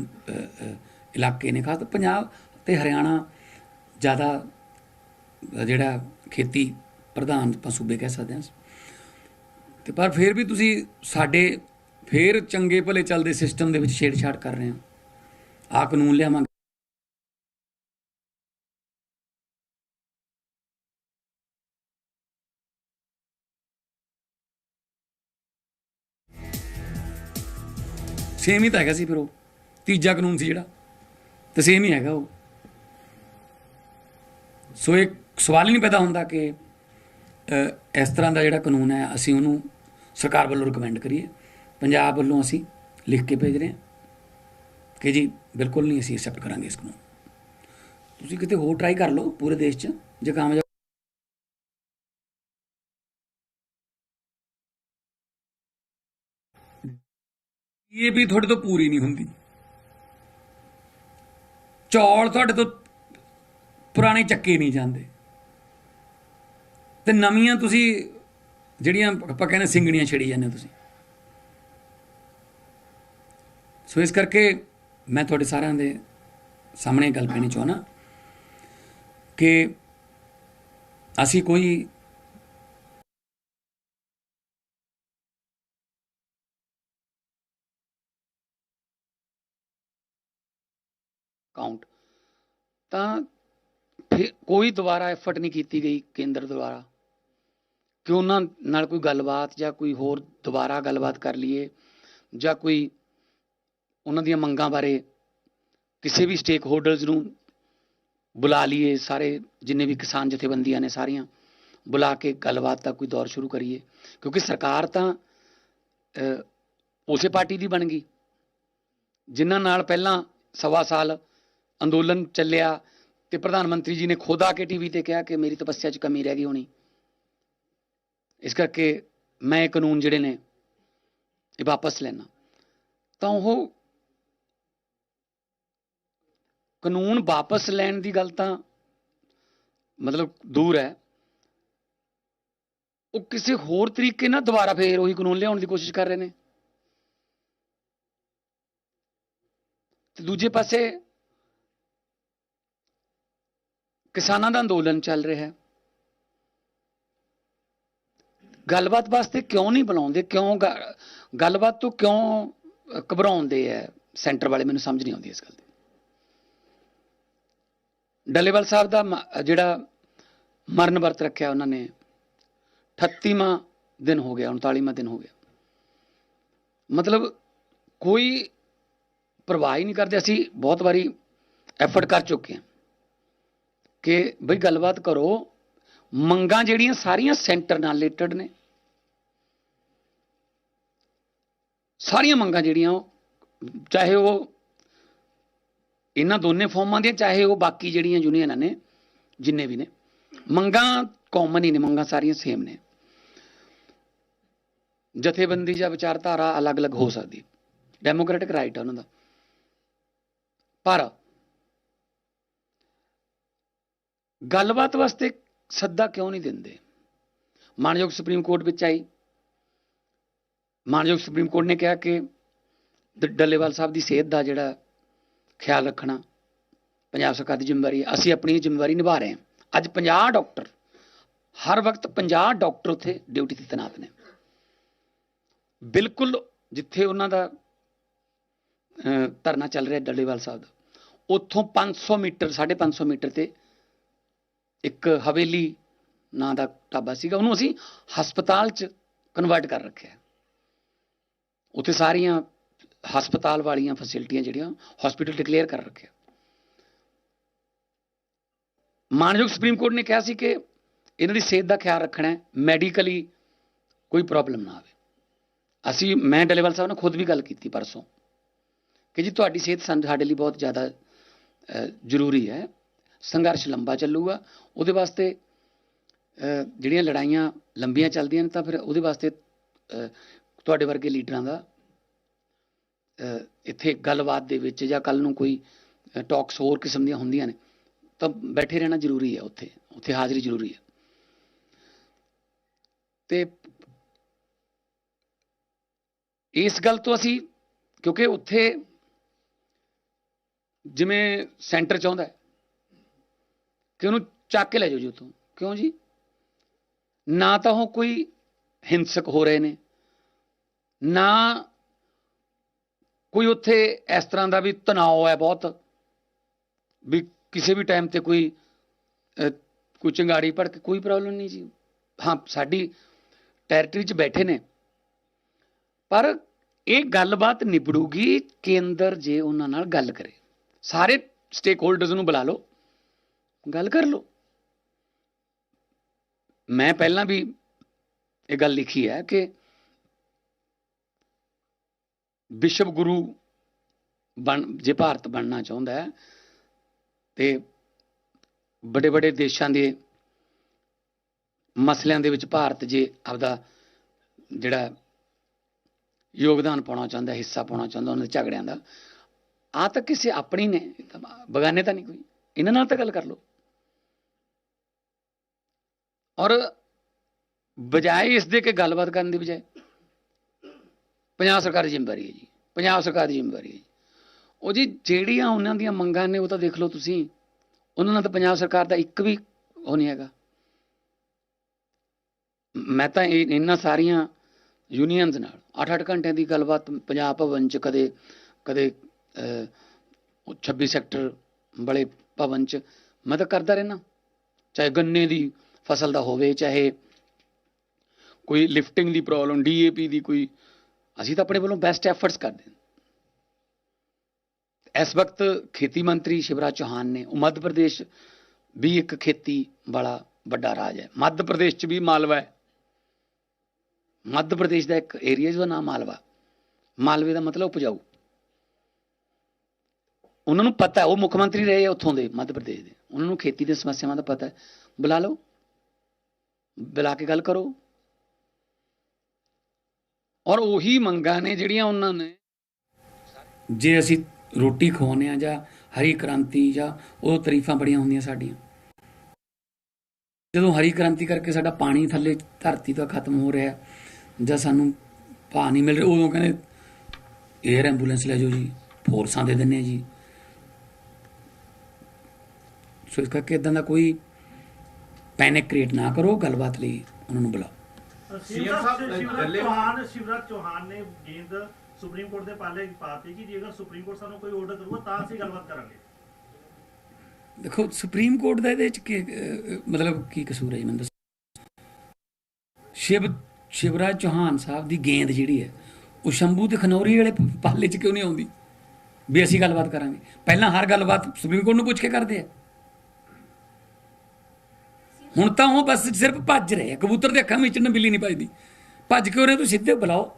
ਇਲਾਕੇ ਨੇ, ਖਾਸ ਤੌਰ ਪੰਜਾਬ ਤੇ ਹਰਿਆਣਾ ਜ਼ਿਆਦਾ ਜਿਹੜਾ ਖੇਤੀ ਪ੍ਰਧਾਨ ਆਪਾਂ ਸੂਬੇ ਕਹਿ ਸਕਦੇ ਹਾਂ। ਤੇ ਪਰ ਫਿਰ ਵੀ ਤੁਸੀਂ ਸਾਡੇ ਫਿਰ ਚੰਗੇ ਭਲੇ ਚੱਲਦੇ ਸਿਸਟਮ ਦੇ ਵਿੱਚ ਛੇੜਛਾੜ ਕਰ ਰਹੇ ਹੋ। ਆ ਕਾਨੂੰਨ ਲਿਆਵਾਂਗੇ। ਸੇਮ ਹੀ ਤਾਂ ਹੈਗਾ ਸੀ ਫਿਰ ਉਹ। ਤੀਜਾ ਕਾਨੂੰਨ ਸੀ ਜਿਹੜਾ। ਤੇ ਸੇਮ ਹੀ ਹੈਗਾ ਉਹ। ਸੋ ਇੱਕ ਸਵਾਲ ਹੀ ਨਹੀਂ ਪੈਦਾ ਹੁੰਦਾ ਕਿ ਇਸ ਤਰ੍ਹਾਂ ਦਾ ਜਿਹੜਾ ਕਾਨੂੰਨ ਹੈ, ਅਸੀਂ ਉਹਨੂੰ ਸਰਕਾਰ ਵੱਲੋਂ ਰਿਕਮੈਂਡ ਕਰੀਏ। ਪੰਜਾਬ ਵੱਲੋਂ ਅਸੀਂ ਲਿਖ ਕੇ ਭੇਜ ਰਹੇ ਹਾਂ ਕਿ ਜੀ, ਬਿਲਕੁਲ ਨਹੀਂ ਅਸੀਂ ਐਕਸੈਪਟ ਕਰਾਂਗੇ ਇਸ ਕਾਨੂੰਨ। ਤੁਸੀਂ ਕਿਤੇ ਹੋਰ ਟਰਾਈ ਕਰ ਲਓ ਪੂਰੇ ਦੇਸ਼ 'ਚ, ਜੇ ਕਾਮਯਾਬ ਇਹ ਵੀ ਤੁਹਾਡੇ ਤੋਂ ਪੂਰੀ ਨਹੀਂ ਹੁੰਦੀ। ਚੌਲ ਤੁਹਾਡੇ ਤੋਂ ਪੁਰਾਣੇ ਚੱਕੇ ਨਹੀਂ ਜਾਂਦੇ। ਤੇ ਨਵੀਆਂ ਤੁਸੀਂ ਜਿਹੜੀਆਂ ਆਪਾਂ ਕਹਿੰਦੇ ਸਿੰਗਣੀਆਂ ਛੇੜੀ ਜਾਂਦੇ ਤੁਸੀਂ। ਸੋ ਇਸ ਕਰਕੇ ਮੈਂ ਤੁਹਾਡੇ ਸਾਰਿਆਂ ਦੇ ਸਾਹਮਣੇ ਇਹ ਗੱਲ ਕਹਿਣੀ ਚਾਹੁੰਦਾ ਕਿ ਅਸੀਂ ਕੋਈ ਕਾਊਂਟ ਤਾਂ ਫਿਰ ਕੋਈ ਦੁਬਾਰਾ ਐਫਰਟ ਨਹੀਂ ਕੀਤੀ ਗਈ ਕੇਂਦਰ ਦੁਆਰਾ। ਕਿ ਉਹਨਾਂ ਨਾਲ ਕੋਈ ਗੱਲਬਾਤ ਜਾਂ ਕੋਈ ਹੋਰ ਦੁਬਾਰਾ ਗੱਲਬਾਤ ਕਰ ਲਈਏ ਜਾਂ ਕੋਈ ਉਹਨਾਂ ਦੀਆਂ ਮੰਗਾਂ ਬਾਰੇ ਕਿਸੇ ਵੀ ਸਟੇਕ ਹੋਲਡਰਸ ਨੂੰ ਬੁਲਾ ਲਈਏ, ਸਾਰੇ ਜਿੰਨੇ ਵੀ ਕਿਸਾਨ ਜਥੇਬੰਦੀਆਂ ਨੇ ਸਾਰੀਆਂ, ਬੁਲਾ ਕੇ ਗੱਲਬਾਤ ਦਾ ਕੋਈ ਦੌਰ ਸ਼ੁਰੂ ਕਰੀਏ। ਕਿਉਂਕਿ ਸਰਕਾਰ ਤਾਂ ਉਸੇ ਪਾਰਟੀ ਦੀ ਬਣ ਗਈ, ਜਿਨ੍ਹਾਂ ਨਾਲ ਪਹਿਲਾਂ ਸਵਾ ਸਾਲ ਅੰਦੋਲਨ ਚੱਲਿਆ ਤੇ ਪ੍ਰਧਾਨ ਮੰਤਰੀ ਜੀ ਨੇ ਖੁਦ ਆ ਕੇ ਟੀਵੀ ਤੇ ਕਿਹਾ ਕਿ ਮੇਰੀ ਤਪੱਸਿਆ 'ਚ ਕਮੀ ਰਹਿ ਗਈ ਹੋਣੀ। ਇਸ ਕਰਕੇ ਮੈਂ ਇਹ ਕਾਨੂੰਨ ਜਿਹੜੇ ਨੇ ਇਹ ਵਾਪਸ ਲੈਣਾ ਤਾਂ ਉਹ ਕਾਨੂੰਨ ਵਾਪਸ ਲੈਣ ਦੀ ਗੱਲ ਤਾਂ ਮਤਲਬ ਦੂਰ ਹੈ। ਉਹ ਕਿਸੇ ਹੋਰ ਤਰੀਕੇ ਨਾਲ ਦੁਬਾਰਾ ਫੇਰ ਉਹੀ ਕਾਨੂੰਨ ਲਿਆਉਣ ਦੀ ਕੋਸ਼ਿਸ਼ ਕਰ ਰਹੇ ਨੇ। ਤੇ ਦੂਜੇ ਪਾਸੇ ਕਿਸਾਨਾਂ ਦਾ ਅੰਦੋਲਨ ਚੱਲ ਰਿਹਾ ਹੈ। ਗੱਲਬਾਤ ਵਾਸਤੇ ਕਿਉਂ ਨਹੀਂ ਬੁਲਾਉਂਦੇ? ਕਿਉਂ ਗ- ਗੱਲਬਾਤ ਤੋਂ ਕਿਉਂ ਘਬਰਾਉਂਦੇ ਐ? ਸੈਂਟਰ ਵਾਲੇ ਮੈਨੂੰ ਸਮਝ ਨਹੀਂ ਆਉਂਦੀ ਇਸ ਗੱਲ ਦੀ। ਡੱਲੇਵਾਲ ਸਾਹਿਬ ਦਾ ਮ- ਜਿਹੜਾ ਮਰਨ ਵਰਤ ਰੱਖਿਆ ਉਹਨਾਂ ਨੇ 38ਵਾਂ ਦਿਨ ਹੋ ਗਿਆ 39ਵਾਂ ਦਿਨ ਹੋ ਗਿਆ। ਮਤਲਬ ਕੋਈ ਪਰਵਾਹ ਹੀ ਨਹੀਂ ਕਰਦੇ। ਅਸੀਂ ਬਹੁਤ ਵਾਰੀ ਐਫਰਟ ਕਰ ਚੁੱਕੇ ਹਾਂ ਕਿ ਬਈ ਗੱਲਬਾਤ ਕਰੋ ਮੰਗਾਂ ਜਿਹੜੀਆਂ ਸਾਰੀਆਂ ਸੈਂਟਰ ਨਾਲ ਰਿਲੇਟਡ ਨੇ। ਸਾਰੀਆਂ ਮੰਗਾਂ ਜਿਹੜੀਆਂ ਉਹ, ਚਾਹੇ ਉਹ ਇਹਨਾਂ ਦੋਨੇ ਫਾਰਮਾਂ ਦੀਆਂ, ਚਾਹੇ ਉਹ ਬਾਕੀ ਜਿਹੜੀਆਂ ਯੂਨੀਅਨਾਂ ਨੇ, ਜਿੰਨੇ ਵੀ ਨੇ, ਮੰਗਾਂ ਕਾਮਨ ਹੀ ਨੇ, ਮੰਗਾਂ ਸਾਰੀਆਂ ਸੇਮ ਨੇ। ਜਥੇਬੰਦੀ ਜਾਂ ਵਿਚਾਰਧਾਰਾ ਅਲੱਗ-ਅਲੱਗ ਹੋ ਸਕਦੀ ਡੈਮੋਕ੍ਰੈਟਿਕ ਰਾਈਟ ਹੈ ਉਹਨਾਂ ਦਾ। ਪਰ ਗੱਲਬਾਤ ਵਾਸਤੇ ਸੱਦਾ ਕਿਉਂ ਨਹੀਂ ਦਿੰਦੇ? ਮਾਨਯੋਗ ਸੁਪਰੀਮ ਕੋਰਟ ਵਿੱਚ ਆਈ। ਮਾਨਯੋਗ ਸੁਪਰੀਮ ਕੋਰਟ ਨੇ ਕਿਹਾ ਕਿ ਡੱਲੇਵਾਲ ਸਾਹਿਬ ਦੀ ਸਿਹਤ ਦਾ ਜਿਹੜਾ ਖਿਆਲ ਰੱਖਣਾ, ਪੰਜਾਬ ਸਰਕਾਰ ਦੀ ਜ਼ਿੰਮੇਵਾਰੀ ਹੈ। ਅਸੀਂ ਆਪਣੀ ਜ਼ਿੰਮੇਵਾਰੀ ਨਿਭਾ ਰਹੇ ਹਾਂ। ਅੱਜ 50 ਡਾਕਟਰ, ਹਰ ਵਕਤ 50 ਡਾਕਟਰ ਉੱਥੇ ਡਿਊਟੀ ਤੇ ਤੈਨਾਤ ਨੇ। ਬਿਲਕੁਲ ਜਿੱਥੇ ਉਹਨਾਂ ਦਾ ਧਰਨਾ ਚੱਲ ਰਿਹਾ ਡੱਲੇਵਾਲ ਸਾਹਿਬ ਦਾ, ਉੱਥੋਂ 500 ਮੀਟਰ 550 ਮੀਟਰ ਤੇ ਇੱਕ ਹਵੇਲੀ ਨਾਂ ਦਾ ਢਾਬਾ ਸੀਗਾ, ਉਹਨੂੰ ਅਸੀਂ ਹਸਪਤਾਲ 'ਚ ਕਨਵਰਟ ਕਰ ਰੱਖਿਆ ਉੱਥੇ ਸਾਰੀਆਂ ਹਸਪਤਾਲ ਵਾਲੀਆਂ ਫੈਸਿਲਿਟੀਆਂ ਜਿਹੜੀਆਂ ਹਸਪੀਟਲ ਡਿਕਲੇਅਰ ਕਰ ਰੱਖਿਆ ਮਾਨਯੋਗ ਸੁਪਰੀਮ ਕੋਰਟ ਨੇ ਕਿਹਾ ਸੀ ਕਿ ਇਹਨਾਂ ਦੀ ਸਿਹਤ ਦਾ ਖਿਆਲ ਰੱਖਣਾ ਹੈ ਮੈਡੀਕਲੀ ਕੋਈ ਪ੍ਰੋਬਲਮ ਨਾ ਆਵੇ। ਅਸੀਂ, ਮੈਂ ਡਲੇਵਾਲ ਸਾਹਿਬ ਨਾਲ ਖੁਦ ਵੀ ਗੱਲ ਕੀਤੀ ਪਰਸੋਂ ਕਿ ਜੀ ਤੁਹਾਡੀ ਸਿਹਤ ਸਾਨੂੰ ਸਾਡੇ ਲਈ ਬਹੁਤ ਜ਼ਿਆਦਾ ਜ਼ਰੂਰੀ ਹੈ। ਸੰਘਰਸ਼ ਲੰਬਾ ਚੱਲੂਗਾ, ਉਹਦੇ ਵਾਸਤੇ ਜਿਹੜੀਆਂ ਲੜਾਈਆਂ ਲੰਬੀਆਂ ਚੱਲਦੀਆਂ ਨੇ, ਤਾਂ ਫਿਰ ਉਹਦੇ ਵਾਸਤੇ ਤੁਹਾਡੇ ਵਰਗੇ ਲੀਡਰਾਂ ਦਾ ਇੱਥੇ ਗੱਲਬਾਤ ਦੇ ਵਿੱਚ ਜਾਂ ਕੱਲ ਨੂੰ ਕੋਈ ਟਾਕਸ ਹੋਰ ਕਿਸਮ ਦੀਆਂ ਹੁੰਦੀਆਂ ਨੇ, ਤਾਂ ਬੈਠੇ ਰਹਿਣਾ ਜ਼ਰੂਰੀ ਹੈ ਉੱਥੇ ਉੱਥੇ ਹਾਜ਼ਰੀ ਜ਼ਰੂਰੀ ਹੈ। ਤੇ ਇਸ ਗੱਲ ਤੋਂ ਅਸੀਂ, ਕਿਉਂਕਿ ਉੱਥੇ ਜਿਵੇਂ ਸੈਂਟਰ ਚਾਹੁੰਦਾ ਹੈ ਕਿ ਉਹਨੂੰ ਚੱਕ ਕੇ ਲੈ ਜਾਓ ਜੀ ਉੱਥੋਂ ਕਿਉਂ ਜੀ? ਨਾ ਤਾਂ ਉਹ ਕੋਈ ਹਿੰਸਕ ਹੋ ਰਹੇ ਨੇ, ਨਾ ਕੋਈ ਉੱਥੇ ਇਸ ਤਰ੍ਹਾਂ ਦਾ ਵੀ ਤਣਾਅ ਹੈ ਬਹੁਤ, ਵੀ ਕਿਸੇ ਵੀ ਟਾਈਮ ਤੇ ਕੋਈ ਕੋਈ ਚੰਗਾੜੀ ਭੜਕ, ਕੋਈ ਪ੍ਰੋਬਲਮ ਨਹੀਂ ਜੀ। ਹਾਂ, ਸਾਡੀ ਟੈਰੀਟਰੀ 'ਚ ਬੈਠੇ ਨੇ। ਪਰ ਇਹ ਗੱਲਬਾਤ ਨਿਬੜੂਗੀ ਕੇਂਦਰ ਜੇ ਉਹਨਾਂ ਨਾਲ ਗੱਲ ਕਰੇ। ਸਾਰੇ ਸਟੇਕ ਹੋਲਡਰਸ ਨੂੰ ਬੁਲਾ ਲਓ। ਗੱਲ ਕਰ ਲਓ। ਮੈਂ ਪਹਿਲਾਂ ਵੀ ਇਹ ਗੱਲ ਲਿਖੀ ਹੈ ਕਿ ਵਿਸ਼ਵ ਗੁਰੂ ਬਣ, ਜੇ ਭਾਰਤ ਬਣਨਾ ਚਾਹੁੰਦਾ ਹੈ ਤੇ ਵੱਡੇ ਵੱਡੇ ਦੇਸ਼ਾਂ ਦੇ ਮਸਲਿਆਂ ਦੇ ਵਿੱਚ ਭਾਰਤ ਜੇ ਆਪਦਾ ਜਿਹੜਾ ਯੋਗਦਾਨ ਪਾਉਣਾ ਚਾਹੁੰਦਾ, ਹਿੱਸਾ ਪਾਉਣਾ ਚਾਹੁੰਦਾ ਉਹਨਾਂ ਦੇ ਝਗੜਿਆਂ ਦਾ ਆ ਤਾਂ ਕਿਸੇ ਆਪਣੀ ਨੇ, ਬਗਾਨੇ ਤਾਂ ਨਹੀਂ ਕੋਈ। ਇਹਨਾਂ ਨਾਲ ਤਾਂ ਗੱਲ ਕਰ ਲਓ। ਔਰ ਬਜਾਏ ਇਸ ਦੇ ਕਿ ਗੱਲਬਾਤ ਕਰਨ ਦੀ ਬਜਾਏ ਪੰਜਾਬ ਸਰਕਾਰ ਦੀ ਜ਼ਿੰਮੇਵਾਰੀ ਹੈ ਜੀ ਪੰਜਾਬ ਸਰਕਾਰ ਦੀ ਜ਼ਿੰਮੇਵਾਰੀ ਹੈ ਜੀ। ਉਹ ਜੀ ਜਿਹੜੀਆਂ ਉਹਨਾਂ ਦੀਆਂ ਮੰਗਾਂ ਨੇ ਉਹ ਤਾਂ ਦੇਖ ਲਓ ਤੁਸੀਂ ਉਹਨਾਂ ਨਾਲ ਤਾਂ ਪੰਜਾਬ ਸਰਕਾਰ ਦਾ ਇੱਕ ਵੀ ਉਹ ਨਹੀਂ ਹੈਗਾ। ਮੈਂ ਤਾਂ ਇਹ ਇਹਨਾਂ ਸਾਰੀਆਂ ਯੂਨੀਅਨਸ ਨਾਲ 8-8 ਘੰਟਿਆਂ ਦੀ ਗੱਲਬਾਤ ਪੰਜਾਬ ਭਵਨ 'ਚ ਕਦੇ ਕਦੇ ਅਹ, 26 ਸੈਕਟਰ ਵਾਲੇ ਭਵਨ 'ਚ ਮੈਂ ਤਾਂ ਕਰਦਾ ਰਹਿਣਾ ਚਾਹੇ ਗੰਨੇ ਦੀ ਫਸਲ ਦਾ ਹੋਵੇ, ਚਾਹੇ ਕੋਈ ਲਿਫਟਿੰਗ ਦੀ ਪ੍ਰੋਬਲਮ ਡੀਏਪੀ ਦੀ ਕੋਈ, ਅਸੀਂ ਤਾਂ ਆਪਣੇ ਵੱਲੋਂ ਬੈਸਟ ਐਫਰਟਸ ਕਰਦੇ ਹਾਂ। ਇਸ ਵਕਤ ਖੇਤੀ ਮੰਤਰੀ ਸ਼ਿਵਰਾਜ ਚੌਹਾਨ ਨੇ, ਉਹ ਮੱਧ ਪ੍ਰਦੇਸ਼ ਵੀ ਇੱਕ ਖੇਤੀ ਵਾਲਾ ਵੱਡਾ ਰਾਜ ਹੈ। ਮੱਧ ਪ੍ਰਦੇਸ਼ 'ਚ ਵੀ ਮਾਲਵਾ ਹੈ। ਮੱਧ ਪ੍ਰਦੇਸ਼ ਦਾ ਇੱਕ ਏਰੀਆ ਜਿਹਦਾ ਨਾਮ ਮਾਲਵਾ। ਮਾਲਵੇ ਦਾ ਮਤਲਬ ਉਪਜਾਊ। ਉਹਨਾਂ ਨੂੰ ਪਤਾ ਉਹ ਮੁੱਖ ਮੰਤਰੀ ਰਹੇ ਆ ਉੱਥੋਂ ਦੇ, ਮੱਧ ਪ੍ਰਦੇਸ਼ ਦੇ। ਉਹਨਾਂ ਨੂੰ ਖੇਤੀ ਦੀਆਂ ਸਮੱਸਿਆਵਾਂ ਦਾ ਪਤਾ ਹੈ। ਬੁਲਾ ਲਓ। ਬੁਲਾ ਕੇ ਗੱਲ ਕਰੋ। ਔਰ ਉਹੀ ਮੰਗਾਂ ਨੇ ਜਿਹੜੀਆਂ ਉਹਨਾਂ ਨੇ। ਜੇ ਅਸੀਂ ਰੋਟੀ ਖਵਾਉਂਦੇ ਆ ਜਾਂ ਹਰੀ ਕ੍ਰਾਂਤੀ ਜਾਂ ਉਹ ਤਾਰੀਫਾਂ ਬੜੀਆਂ ਹੁੰਦੀਆਂ ਸਾਡੀਆਂ। ਜਦੋਂ ਹਰੀ ਕ੍ਰਾਂਤੀ ਕਰਕੇ ਸਾਡਾ ਪਾਣੀ ਥੱਲੇ ਧਰਤੀ ਤੋਂ ਖਤਮ ਹੋ ਰਿਹਾ ਜਾਂ ਸਾਨੂੰ ਪਾਣੀ ਮਿਲ ਰਿਹਾ, ਉਦੋਂ ਕਹਿੰਦੇ 에ਅਰ ਐਂਬੂਲੈਂਸ ਲੈ ਜਾਓ ਜੀ ਫੋਰਸਾਂ ਦੇ ਦਿੰਨੇ ਜੀ। ਸੋ ਇਸ ਕਰਕੇ ਇਦਾਂ ਦਾ ਕੋਈ ਪੈਨਿਕ ਕ੍ਰੀਏਟ ਨਾ ਕਰੋ ਗੱਲਬਾਤ ਲਈ ਉਹਨਾਂ ਨੂੰ ਬੁਲਾਓ। ਸੀਐਮ ਸਾਹਿਬ ਦਿੱਲੀ- ਚੌਹਾਨ ਸ਼ਿਵਰਾਜ ਚੌਹਾਨ ਨੇ ਗੇਂਦ ਸੁਪਰੀਮ ਕੋਰਟ ਦੇ ਪਾਲੇ ਪਾਤੀ ਕਿ ਜੇ ਅਗਰ ਸੁਪਰੀਮ ਕੋਰਟ ਸਾਨੂੰ ਕੋਈ ਆਰਡਰ ਕਰੂਗਾ ਤਾਂ ਅਸੀਂ ਗੱਲਬਾਤ ਕਰਾਂਗੇ। ਦੇਖੋ ਸੁਪਰੀਮ ਕੋਰਟ ਦਾ ਇਹਦੇ ਵਿੱਚ ਕੀ ਮਤਲਬ ਕੀ ਕਸੂਰ ਹੈ ਜੀ ਮੈਨੂੰ ਦੱਸੋ। ਸ਼ਿਵ ਸ਼ਿਵਰਾਜ ਚੌਹਾਨ ਸਾਹਿਬ ਦੀ ਗੇਂਦ ਜਿਹੜੀ ਹੈ ਉਹ ਸ਼ੰਭੂ ਤੇ ਖਨੌਰੀ ਵਾਲੇ ਪਾਲੇ 'ਚ ਕਿਉਂ ਨਹੀਂ ਆਉਂਦੀ? ਵੀ ਅਸੀਂ ਗੱਲਬਾਤ ਕਰਾਂਗੇ। ਪਹਿਲਾਂ ਹਰ ਗੱਲਬਾਤ ਸੁਪਰੀਮ ਕੋਰਟ ਨੂੰ ਪੁੱਛ ਕੇ ਕਰਦੇ ਆ। ਹੁਣ ਤਾਂ ਉਹ ਬਸ ਸਿਰਫ ਭੱਜ ਰਹੇ ਆ। ਕਬੂਤਰ ਦੇ ਅੱਖਾਂ ਵਿੱਚ ਨਾ ਬਿੱਲੀ ਨਹੀਂ ਭੱਜਦੀ। ਭੱਜ ਕੇ ਉਹਨੇ ਤੂੰ ਸਿੱਧੇ ਬੁਲਾਓ।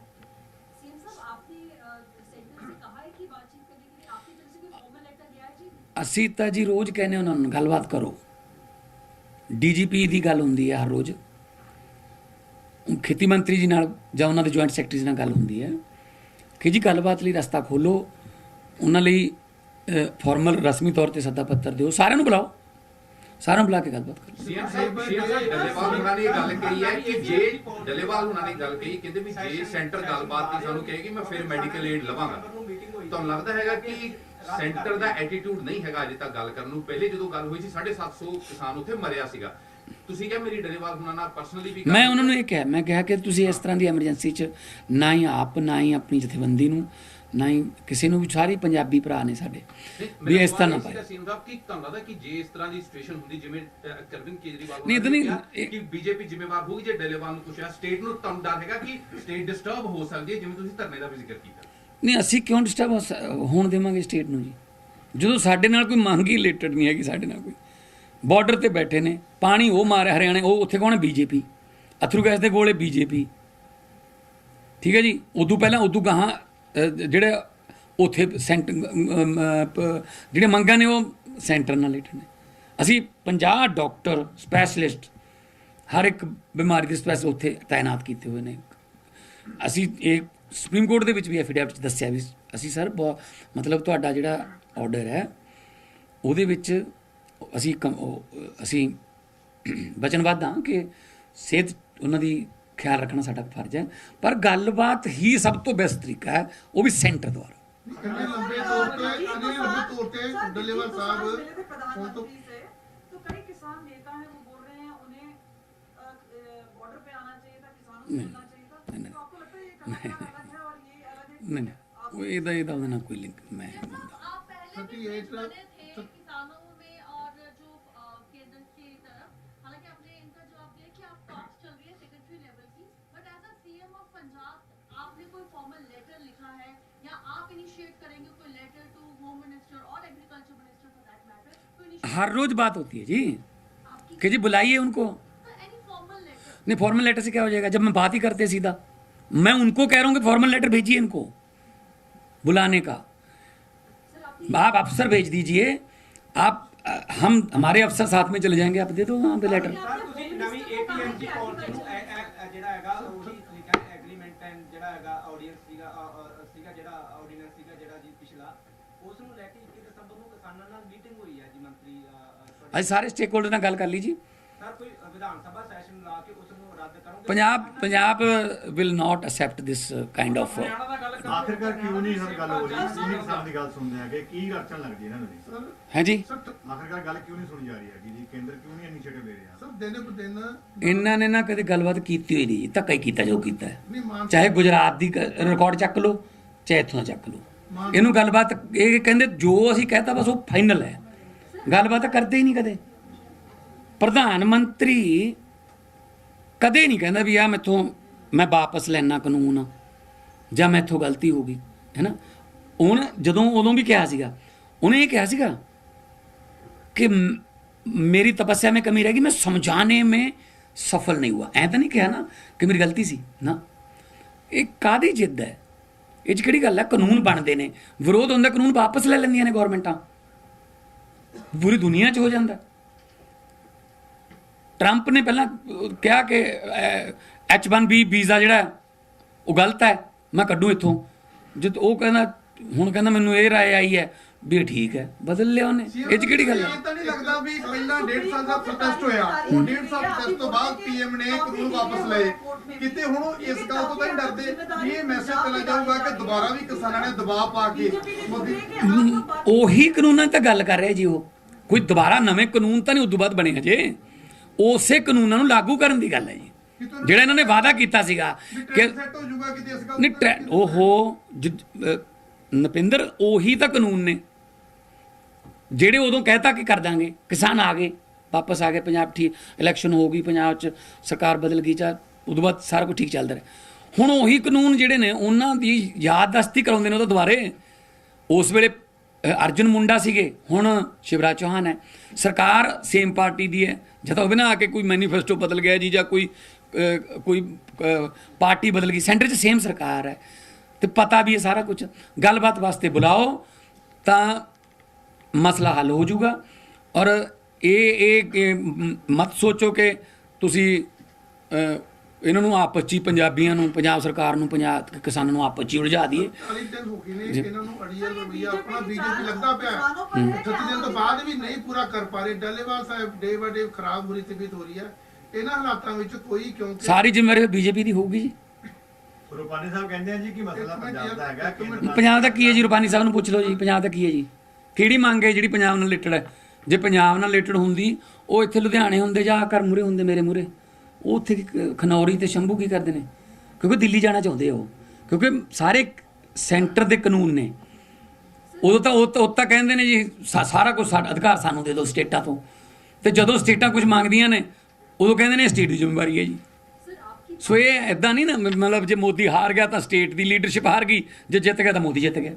ਅਸੀਂ ਤਾਂ ਜੀ ਰੋਜ਼ ਕਹਿੰਦੇ ਉਹਨਾਂ ਨੂੰ ਗੱਲਬਾਤ ਕਰੋ। ਡੀਜੀਪੀ ਦੀ ਗੱਲ ਹੁੰਦੀ ਹੈ ਹਰ ਰੋਜ਼। ਖੇਤੀ ਮੰਤਰੀ ਜੀ ਨਾਲ ਜਾਂ ਉਹਨਾਂ ਦੇ ਜੁਆਇੰਟ ਸੈਕਟਰੀ ਨਾਲ ਗੱਲ ਹੁੰਦੀ ਹੈ ਕਿ ਜੀ ਗੱਲਬਾਤ ਲਈ ਰਸਤਾ ਖੋਲੋ। ਉਹਨਾਂ ਲਈ ਫਾਰਮਲ ਰਸਮੀ ਤੌਰ ਤੇ ਸੱਦਾ ਪੱਤਰ ਦਿਓ। ਸਾਰਿਆਂ ਨੂੰ ਬੁਲਾਓ। ਸਾਰਿਆਂ ਨੂੰ ਬੁਲਾ ਕੇ ਗੱਲਬਾਤ ਕਰੋ। ਸੀਐਮ ਸਾਹਿਬ ਡੱਲੇਵਾਲ ਉਹਨਾਂ ਨੇ ਗੱਲ ਕਹੀ ਹੈ ਕਿ ਜੇ ਡੱਲੇਵਾਲ ਉਹਨਾਂ ਨੇ ਗੱਲ ਕਹੀ ਕਹਿੰਦੇ ਵੀ ਜੇ ਸੈਂਟਰ ਗੱਲਬਾਤ ਦੀ ਸਾਨੂੰ ਕਹੇਗੀ ਮੈਂ ਫਿਰ ਮੈਡੀਕਲ ਏਡ ਲਵਾਂਗਾ। ਤੁਹਾਨੂੰ ਲੱਗਦਾ ਹੈਗਾ ਕਿ ਸੈਂਟਰ ਦਾ ਐਟੀਟਿਊਡ ਨਹੀਂ ਹੈਗਾ ਅਜੇ ਤੱਕ ਗੱਲ ਕਰਨ ਨੂੰ? ਪਹਿਲੇ ਜਦੋਂ ਗੱਲ ਹੋਈ ਸੀ 750 ਕਿਸਾਨ ਉੱਥੇ ਮਰਿਆ ਸੀਗਾ। ਤੁਸੀਂ ਕਿਹਾ ਮੇਰੀ ਡੱਲੇਵਾਲ ਉਹਨਾਂ ਨਾਲ ਪਰਸਨਲੀ ਵੀ ਮੈਂ ਉਹਨਾਂ ਨੂੰ ਇਹ ਕਿਹਾ ਮੈਂ ਕਿਹਾ ਕਿ ਤੁਸੀਂ ਇਸ ਤਰ੍ਹਾਂ ਦੀ ਐਮਰਜੈਂਸੀ 'ਚ ਨਾ ਹੀ ਆਪ ਨਾ ਹੀ ਆਪਣੀ ਜਥੇਬੰਦੀ ਨੂੰ ਨਾ ਹੀ ਕਿਸੇ ਨੂੰ ਵੀ ਸਾਰੇ ਪੰਜਾਬੀ ਭਰਾ ਨੇ ਸਾਡੇ। ਵੀ ਇਸ ਤਰ੍ਹਾਂ ਨਾ ਪਾਏ ਸੀਐਮ ਸਾਹਿਬ ਕੀ ਤੁਹਾਨੂੰ ਲੱਗਦਾ ਕਿ ਜੇ ਇਸ ਤਰ੍ਹਾਂ ਦੀ ਸਿਚੁਏਸ਼ਨ ਹੁੰਦੀ ਜਿਵੇਂ ਅਹ, ਕਰਵਿੰਦ ਕੇਜਰੀਵਾਲ ਨਹੀਂ, ਉਹਨਾਂ ਨੇ ਨਹੀਂ, ਕਿਹਾ ਇਹ- ਕਿ ਬੀਜੇਪੀ ਜ਼ਿੰਮੇਵਾਰ ਹੋਊਗੀ ਜੇ ਡੱਲੇਵਾਲ ਨੂੰ ਪੁੱਛਿਆ ਸਟੇਟ ਨੂੰ ਤੁਹਾਨੂੰ ਡਰ ਹੈਗਾ ਕਿ ਸਟੇਟ ਡਿਸਟਰਬ ਹੋ ਸਕਦੀ ਹੈ ਜਿਵੇਂ ਤੁਸੀਂ ਧਰਨੇ ਦਾ ਵੀ ਜ਼ਿਕਰ ਕੀਤਾ? ਨਹੀਂ ਅਸੀਂ ਕਿਉਂ ਡਿਸਟਰਬ ਹੋਣ ਦੇਵਾਂਗੇ ਸਟੇਟ ਨੂੰ ਜੀ। ਜਦੋਂ ਸਾਡੇ ਨਾਲ ਕੋਈ ਮੰਗ ਹੀ ਰਿਲੇਟਡ ਨਹੀਂ ਹੈਗੀ ਸਾਡੇ ਨਾਲ ਕੋਈ। ਬਾਰਡਰ ਤੇ ਬੈਠੇ ਨੇ ਪਾਣੀ ਉਹ ਮਾਰਿਆ ਹਰਿਆਣੇ ਉਹ ਉੱਥੇ ਕੌਣ ਹੈ? ਬੀਜੇਪੀ। ਅਥਰੂ ਗੈਸ ਦੇ ਕੋਲੇ ਬੀਜੇਪੀ। ਠੀਕ ਹੈ ਜੀ? ਉਦੋਂ ਪਹਿਲਾਂ ਉਦੋਂ ਗਾਹਾਂ ਜਿਹੜੇ ਉੱਥੇ ਸੈਂਟਰ ਅਮ, ਜਿਹੜੇ ਮੰਗਾਂ ਨੇ ਉਹ ਸੈਂਟਰ ਨਾਲ ਰਿਲੇਟਡ ਨੇ। ਅਸੀਂ 50 ਡਾਕਟਰ ਸਪੈਸ਼ਲਿਸਟ ਹਰ ਇੱਕ ਬਿਮਾਰੀ ਦੇ ਸਪੈਸ਼ਲ ਉੱਥੇ ਤਾਇਨਾਤ ਕੀਤੇ ਹੋਏ ਨੇ। ਅਸੀਂ ਇਹ ਸੁਪਰੀਮ ਕੋਰਟ ਦੇ ਵਿੱਚ ਵੀ ਐਫੀਡੈਵਿਟ 'ਚ ਦੱਸਿਆ ਵੀ ਅਸੀਂ ਸਰ ਬਹੁਤ ਮਤਲਬ ਤੁਹਾਡਾ ਜਿਹੜਾ ਆਰਡਰ ਹੈ ਉਹਦੇ ਵਿੱਚ ਅਸੀਂ ਕਮ- ਅਸੀਂ ਵਚਨਬੱਧ ਹਾਂ ਕਿ ਸਿਹਤ ਉਹਨਾਂ ਦੀ ਖਿਆਲ ਰੱਖਣਾ ਸਾਡਾ ਫਰਜ਼ ਹੈ ਪਰ ਗੱਲਬਾਤ ਹੀ ਸਭ ਤੋਂ ਬੈਸਟ ਤਰੀਕਾ ਹੈ ਉਹ ਵੀ ਸੈਂਟਰ ਦੁਆਰਾ ਇੰਨੇ ਲੰਬੇ ਤੌਰ ਤੇ ਇੰਨੇ ਲੰਬੇ ਤੌਰ ਤੇ ਡੱਲੇਵਾਲ ਸਾਹਿਬ ਹੁਣ ਤੋਂ प्रधानमंत्री से तो कई किसान नेता हैं वो बोल रहे हर रोज बात होती है जी। कि जी बुलाइए उनको। नहीं फॉर्मल लेटर से क्या हो जाएगा? जब मैं बात ही करते सीधा। मैं उनको कह रहा हूँ कि फॉर्मल लेटर भेजिए इनको, बुलाने का। आप अफसर भेज दीजिए। आप, हम, हमारे अफसर साथ में चले जाएँगे, आप दे दो वहाँ पे लेटर ਜੀ ਮੰਤਰੀ ਅ, ਅ, ਤੁਹਾਡੇ- ਅੱਜ ਸਾਰੇ ਸਟੇਕ ਹੋਲਡਰ ਨਾਲ ਗੱਲ ਕਰ ਲੀजिए ਸਰ ਕੋਈ ਵਿਧਾਨ ਸਭਾ ਸੈਸ਼ਨ ਲਾ ਕੇ ਉਸ ਨੂੰ ਰੱਦ ਕਰੋਗੇ? Punjab Punjab will not accept this kind of ਆਖਿਰਕਾਰ ਕਿਉਂ ਨਹੀਂ ਹਰ ਗੱਲ ਹੋ ਰਹੀ? ਨਹੀਂ ਕਿਸਾਨ ਦੀ ਗੱਲ ਸੁਣਦੇ ਹੈਗੇ। ਕੀ ਅੜਚਣ ਲੱਗਦੀ ਇਹਨਾਂ ਨੂੰ ਜੀ? ਸਰ ਹੈ ਜੀ? ਆਖਿਰਕਾਰ ਗੱਲ ਕਿਉਂ ਨਹੀਂ ਸੁਣੀ ਜਾ ਰਹੀ ਹੈਗੀ ਜੀ? ਕੇਂਦਰ ਕਿਉਂ ਨਹੀਂ ਇਨੀਸ਼ੀਏਟਿਵ ਲੈ ਰਿਹਾ? ਸਰ ਦਿਨ ਬ ਦਿਨ ਇਹਨਾਂ ਨੇ ਨਾ ਕਦੇ ਗੱਲਬਾਤ ਕੀਤੀ ਹੋਈ ਨਹੀਂ ਜੀ। ਧੱਕਾ ਹੀ ਕੀਤਾ ਜੋ ਕੀਤਾ। ਚਾਹੇ ਗੁਜਰਾਤ ਦੀ ਰਿਕਾਰਡ ਚੱਕ ਲਓ ਚਾਹੇ ਇੱਥੋਂ ਚੱਕ ਲਓ। ਇਹਨੂੰ ਗੱਲਬਾਤ ਇਹ ਕਹਿੰਦੇ ਜੋ ਅਸੀਂ ਕਹਤਾ ਬਸ ਉਹ ਫਾਈਨਲ ਹੈ। ਗੱਲਬਾਤ ਕਰਦੇ ਹੀ ਨਹੀਂ ਕਦੇ ਪ੍ਰਧਾਨ ਮੰਤਰੀ ਕਦੇ ਨਹੀਂ ਕਹਿੰਦਾ ਵੀ ਆ ਮੈਥੋਂ ਮੈਂ ਵਾਪਸ ਲੈਣਾ ਕਾਨੂੰਨ ਜਾਂ ਮੈਥੋਂ ਗਲਤੀ ਹੋ ਗਈ ਹੈ ਨਾ ਉਹਨੇ ਜਦੋਂ ਉਦੋਂ ਵੀ ਕਿਹਾ ਸੀਗਾ ਉਹਨੇ ਇਹ ਕਿਹਾ ਸੀਗਾ कि म- मेरी तपस्या में कमी रहेगी मैं समझाने में सफल नहीं हुआ ऐ ਤਾਂ ਨਹੀਂ ਕਿਹਾ ਨਾ ਕਿ ਮੇਰੀ ਗਲਤੀ ਸੀ ਨਾ ਇਹ ਕਾਦੀ ਜਿੱਦ ਹੈ ਇਹ 'ਚ ਕਿਹੜੀ ਗੱਲ ਹੈ ਕਾਨੂੰਨ ਬਣਦੇ ਨੇ ਵਿਰੋਧ ਹੁੰਦਾ ਕਾਨੂੰਨ ਵਾਪਸ ਲੈ ਲੈਂਦੀਆਂ ਨੇ ਗਵਰਨਮੈਂਟਾਂ ਪੂਰੀ ਦੁਨੀਆ 'ਚ ਹੋ ਜਾਂਦਾ। ਟਰੰਪ ਨੇ ਪਹਿਲਾਂ ਕਿਹਾ ਕਿ H1B ਵੀਜ਼ਾ ਜਿਹੜਾ ਉਹ ਗਲਤ ਹੈ ਮੈਂ ਕੱਢੂ ਇੱਥੋਂ। ਜਦ ਉਹ ਕਹਿੰਦਾ ਹੁਣ ਕਹਿੰਦਾ ਮੈਨੂੰ ਇਹ ਰਾਏ ਆਈ ਹੈ ਵੀ ਇਹ ਠੀਕ ਹੈ ਬਦਲ ਲਿਆ ਉਹਨੇ। ਇਹ 'ਚ ਕਿਹੜੀ ਗੱਲ ਹੈ? ਇਹ ਤਾਂ ਨਹੀਂ ਲੱਗਦਾ ਵੀ ਪਹਿਲਾਂ 1.5 ਸਾਲ ਦਾ ਪ੍ਰੋਟੈਸਟ ਹੋਇਆ। ਉਹ 1.5 ਸਾਲ ਪ੍ਰੋਟੈਸਟ ਤੋਂ ਬਾਅਦ ਪੀਐਮ ਨੇ ਕਾਨੂੰਨ ਵਾਪਸ ਲਏ। ਕਿਤੇ ਹੁਣ ਉਹ ਇਸ ਗੱਲ ਤੋਂ ਤਾਂ ਨਹੀਂ ਡਰਦੇ ਇਹ ਮੈਸੇਜ ਚਲਾ ਜਾਊਗਾ ਕਿ ਦੁਬਾਰਾ ਵੀ ਕਿਸਾਨਾਂ ਨੇ ਦਬਾਅ ਪਾ ਕੇ ਉਹੀ ਕਾਨੂੰਨਾਂ 'ਤੇ ਗੱਲ ਕਰ ਰਿਹਾ ਜੀ ਉਹ। ਕੋਈ ਦੁਬਾਰਾ ਨਵੇਂ ਕਾਨੂੰਨ ਤਾਂ ਨਹੀਂ ਉਦੋਂ ਬਾਅਦ ਬਣੇ ਹਜੇ। ਉਸੇ ਕਾਨੂੰਨਾਂ ਨੂੰ ਲਾਗੂ ਕਰਨ ਦੀ ਗੱਲ ਹੈ ਜੀ। ਜਿਹੜਾ ਇਹਨਾਂ ਨੇ ਵਾਅਦਾ ਕੀਤਾ ਸੀਗਾ ਕਿ ਨਹੀਂ ਟਰੈ ਓਹੋ ਨਪਿੰਦਰ ਉਹੀ ਤਾਂ ਕਾਨੂੰਨ ਨੇ। ਜਿਹੜੇ ਉਦੋਂ ਕਹਿਤਾ ਕਿ ਕਰ ਦਾਂਗੇ ਕਿਸਾਨ ਆ ਗਏ ਵਾਪਸ ਆ ਗਏ ਪੰਜਾਬ ਠੀਕ ਇਲੈਕਸ਼ਨ ਹੋ ਗਈ ਪੰਜਾਬ 'ਚ ਸਰਕਾਰ ਬਦਲ ਗਈ ਚਾ ਉਦੋਂ ਬਾਅਦ ਸਾਰਾ ਕੁਝ ਠੀਕ ਚੱਲਦਾ ਰਿਹਾ। ਹੁਣ ਉਹੀ ਕਾਨੂੰਨ ਜਿਹੜੇ ਨੇ ਉਹਨਾਂ ਦੀ ਯਾਦਦਸਤੀ ਕਰਾਉਂਦੇ ਨੇ ਉਹ ਤਾਂ ਦੁਬਾਰੇ। ਉਸ ਵੇਲੇ ਅਰਜੁਨ ਮੁੰਡਾ ਸੀਗੇ, ਹੁਣ ਸ਼ਿਵਰਾਜ ਚੌਹਾਨ ਹੈ। ਸਰਕਾਰ ਸੇਮ ਪਾਰਟੀ ਦੀ ਹੈ। ਜਦੋਂ ਤਾਂ ਹੋਵੇ ਆ ਕੇ ਕੋਈ ਮੈਨੀਫੈਸਟੋ ਬਦਲ ਗਿਆ ਜੀ ਜਾਂ ਕੋਈ ਕੋਈ ਪਾਰਟੀ ਬਦਲ ਗਈ। ਸੈਂਟਰ 'ਚ ਸੇਮ ਸਰਕਾਰ ਹੈ। ਤੇ ਪਤਾ ਵੀ ਹੈ ਸਾਰਾ ਕੁਝ ਗੱਲਬਾਤ ਵਾਸਤੇ ਬੁਲਾਓ ਤਾਂ ਮਸਲਾ ਹੱਲ ਹੋ ਜਾਊਗਾ। ਔਰ ਇਹ ਇਹ ਮਤ ਸੋਚੋ ਕਿ ਤੁਸੀਂ ਇਹਨਾਂ ਨੂੰ ਆਪਸ 'ਚ ਹੀ ਪੰਜਾਬੀਆਂ ਨੂੰ ਪੰਜਾਬ ਸਰਕਾਰ ਨੂੰ ਪੰਜਾਬ ਕਿਸਾਨਾਂ ਨੂੰ ਆਪਸ 'ਚ ਹੀ ਉਲਝਾ ਦਈਏ। 40 ਦਿਨ ਹੋ ਗਏ ਨੇ ਇਹਨਾਂ ਨੂੰ ਅੜੀਅਲ ਰਵਈਆ ਆਪਣਾ ਬੀਜੇਪੀ ਲੱਗਦਾ ਪਿਆ। 36 ਦਿਨ ਤੋਂ ਬਾਅਦ ਵੀ ਨਹੀਂ ਪੂਰਾ ਕਰ ਪਾ ਰਹੇ। ਡੱਲੇਵਾਲ ਸਾਹਿਬ ਡੇ ਬਾਏ ਡੇ ਖਰਾਬ ਹੋ ਰਹੀ ਤਬੀਅਤ ਹੋ ਰਹੀ ਹੈ ਇਹਨਾਂ ਹਾਲਾਤਾਂ ਵਿੱਚ ਕੋਈ ਕਿਉਂਕਿ ਸਾਰੀ ਜ਼ਿੰਮੇਵਾਰੀ ਬੀਜੇਪੀ ਦੀ ਹੋਊਗੀ ਜੀ। ਰੂਪਾਨੀ ਸਾਹਿਬ ਕਹਿੰਦੇ ਆ ਜੀ ਕਿ ਮਸਲਾ ਪੰਜਾਬ ਦਾ ਹੈਗਾ ਕੇਂਦਰ ਪੰਜਾਬ ਦਾ ਕੀ ਹੈ ਜੀ? ਰੂਪਾਨੀ ਸਾਹਿਬ ਨੂੰ ਪੁੱਛ ਲਓ ਜੀ ਪੰਜਾਬ ਦਾ ਕੀ ਹੈ ਜੀ? ਕਿਹੜੀ ਮੰਗ ਹੈ ਜਿਹੜੀ ਪੰਜਾਬ ਨਾਲ ਰਿਲੇਟਡ ਹੈ? ਜੇ ਪੰਜਾਬ ਨਾਲ ਰਿਲੇਟਡ ਹੁੰਦੀ ਉਹ ਇੱਥੇ ਲੁਧਿਆਣੇ ਹੁੰਦੇ ਜਾਂ ਕਰ ਮੂਰੇ ਹੁੰਦੇ ਮੇਰੇ ਮੂਰੇ ਉਹ ਉੱਥੇ ਖਨੌਰੀ ਤੇ ਸ਼ੰਭੂ ਕੀ ਕਰਦੇ ਨੇ? ਕਿਉਂਕਿ ਦਿੱਲੀ ਜਾਣਾ ਚਾਹੁੰਦੇ ਆ ਉਹ। ਕਿਉਂਕਿ ਸਾਰੇ ਸੈਂਟਰ ਦੇ ਕਾਨੂੰਨ ਨੇ। ਉਦੋਂ ਤਾਂ ਉਹ ਤਾਂ ਕਹਿੰਦੇ ਨੇ ਜੀ ਸਾਰਾ ਕੁਝ ਸਾਡਾ ਅਧਿਕਾਰ ਸਾਨੂੰ ਦੇ ਦਿਓ ਸਟੇਟਾਂ ਤੋਂ। ਤੇ ਜਦੋਂ ਸਟੇਟਾਂ ਕੁਝ ਮੰਗਦੀਆਂ ਨੇ ਉਦੋਂ ਕਹਿੰਦੇ ਨੇ ਸਟੇਟ ਦੀ ਜ਼ਿੰਮੇਵਾਰੀ ਹੈ ਜੀ। ਸੋ ਇਹ ਐਦਾਂ ਨਹੀਂ ਨਾ ਮਤਲਬ ਜੇ ਮੋਦੀ ਹਾਰ ਗਿਆ ਤਾਂ ਸਟੇਟ ਦੀ ਲੀਡਰਸ਼ਿਪ ਹਾਰ ਗਈ ਜੇ ਜਿੱਤ ਗਿਆ ਤਾਂ ਮੋਦੀ ਜਿੱਤ ਗਿਆ।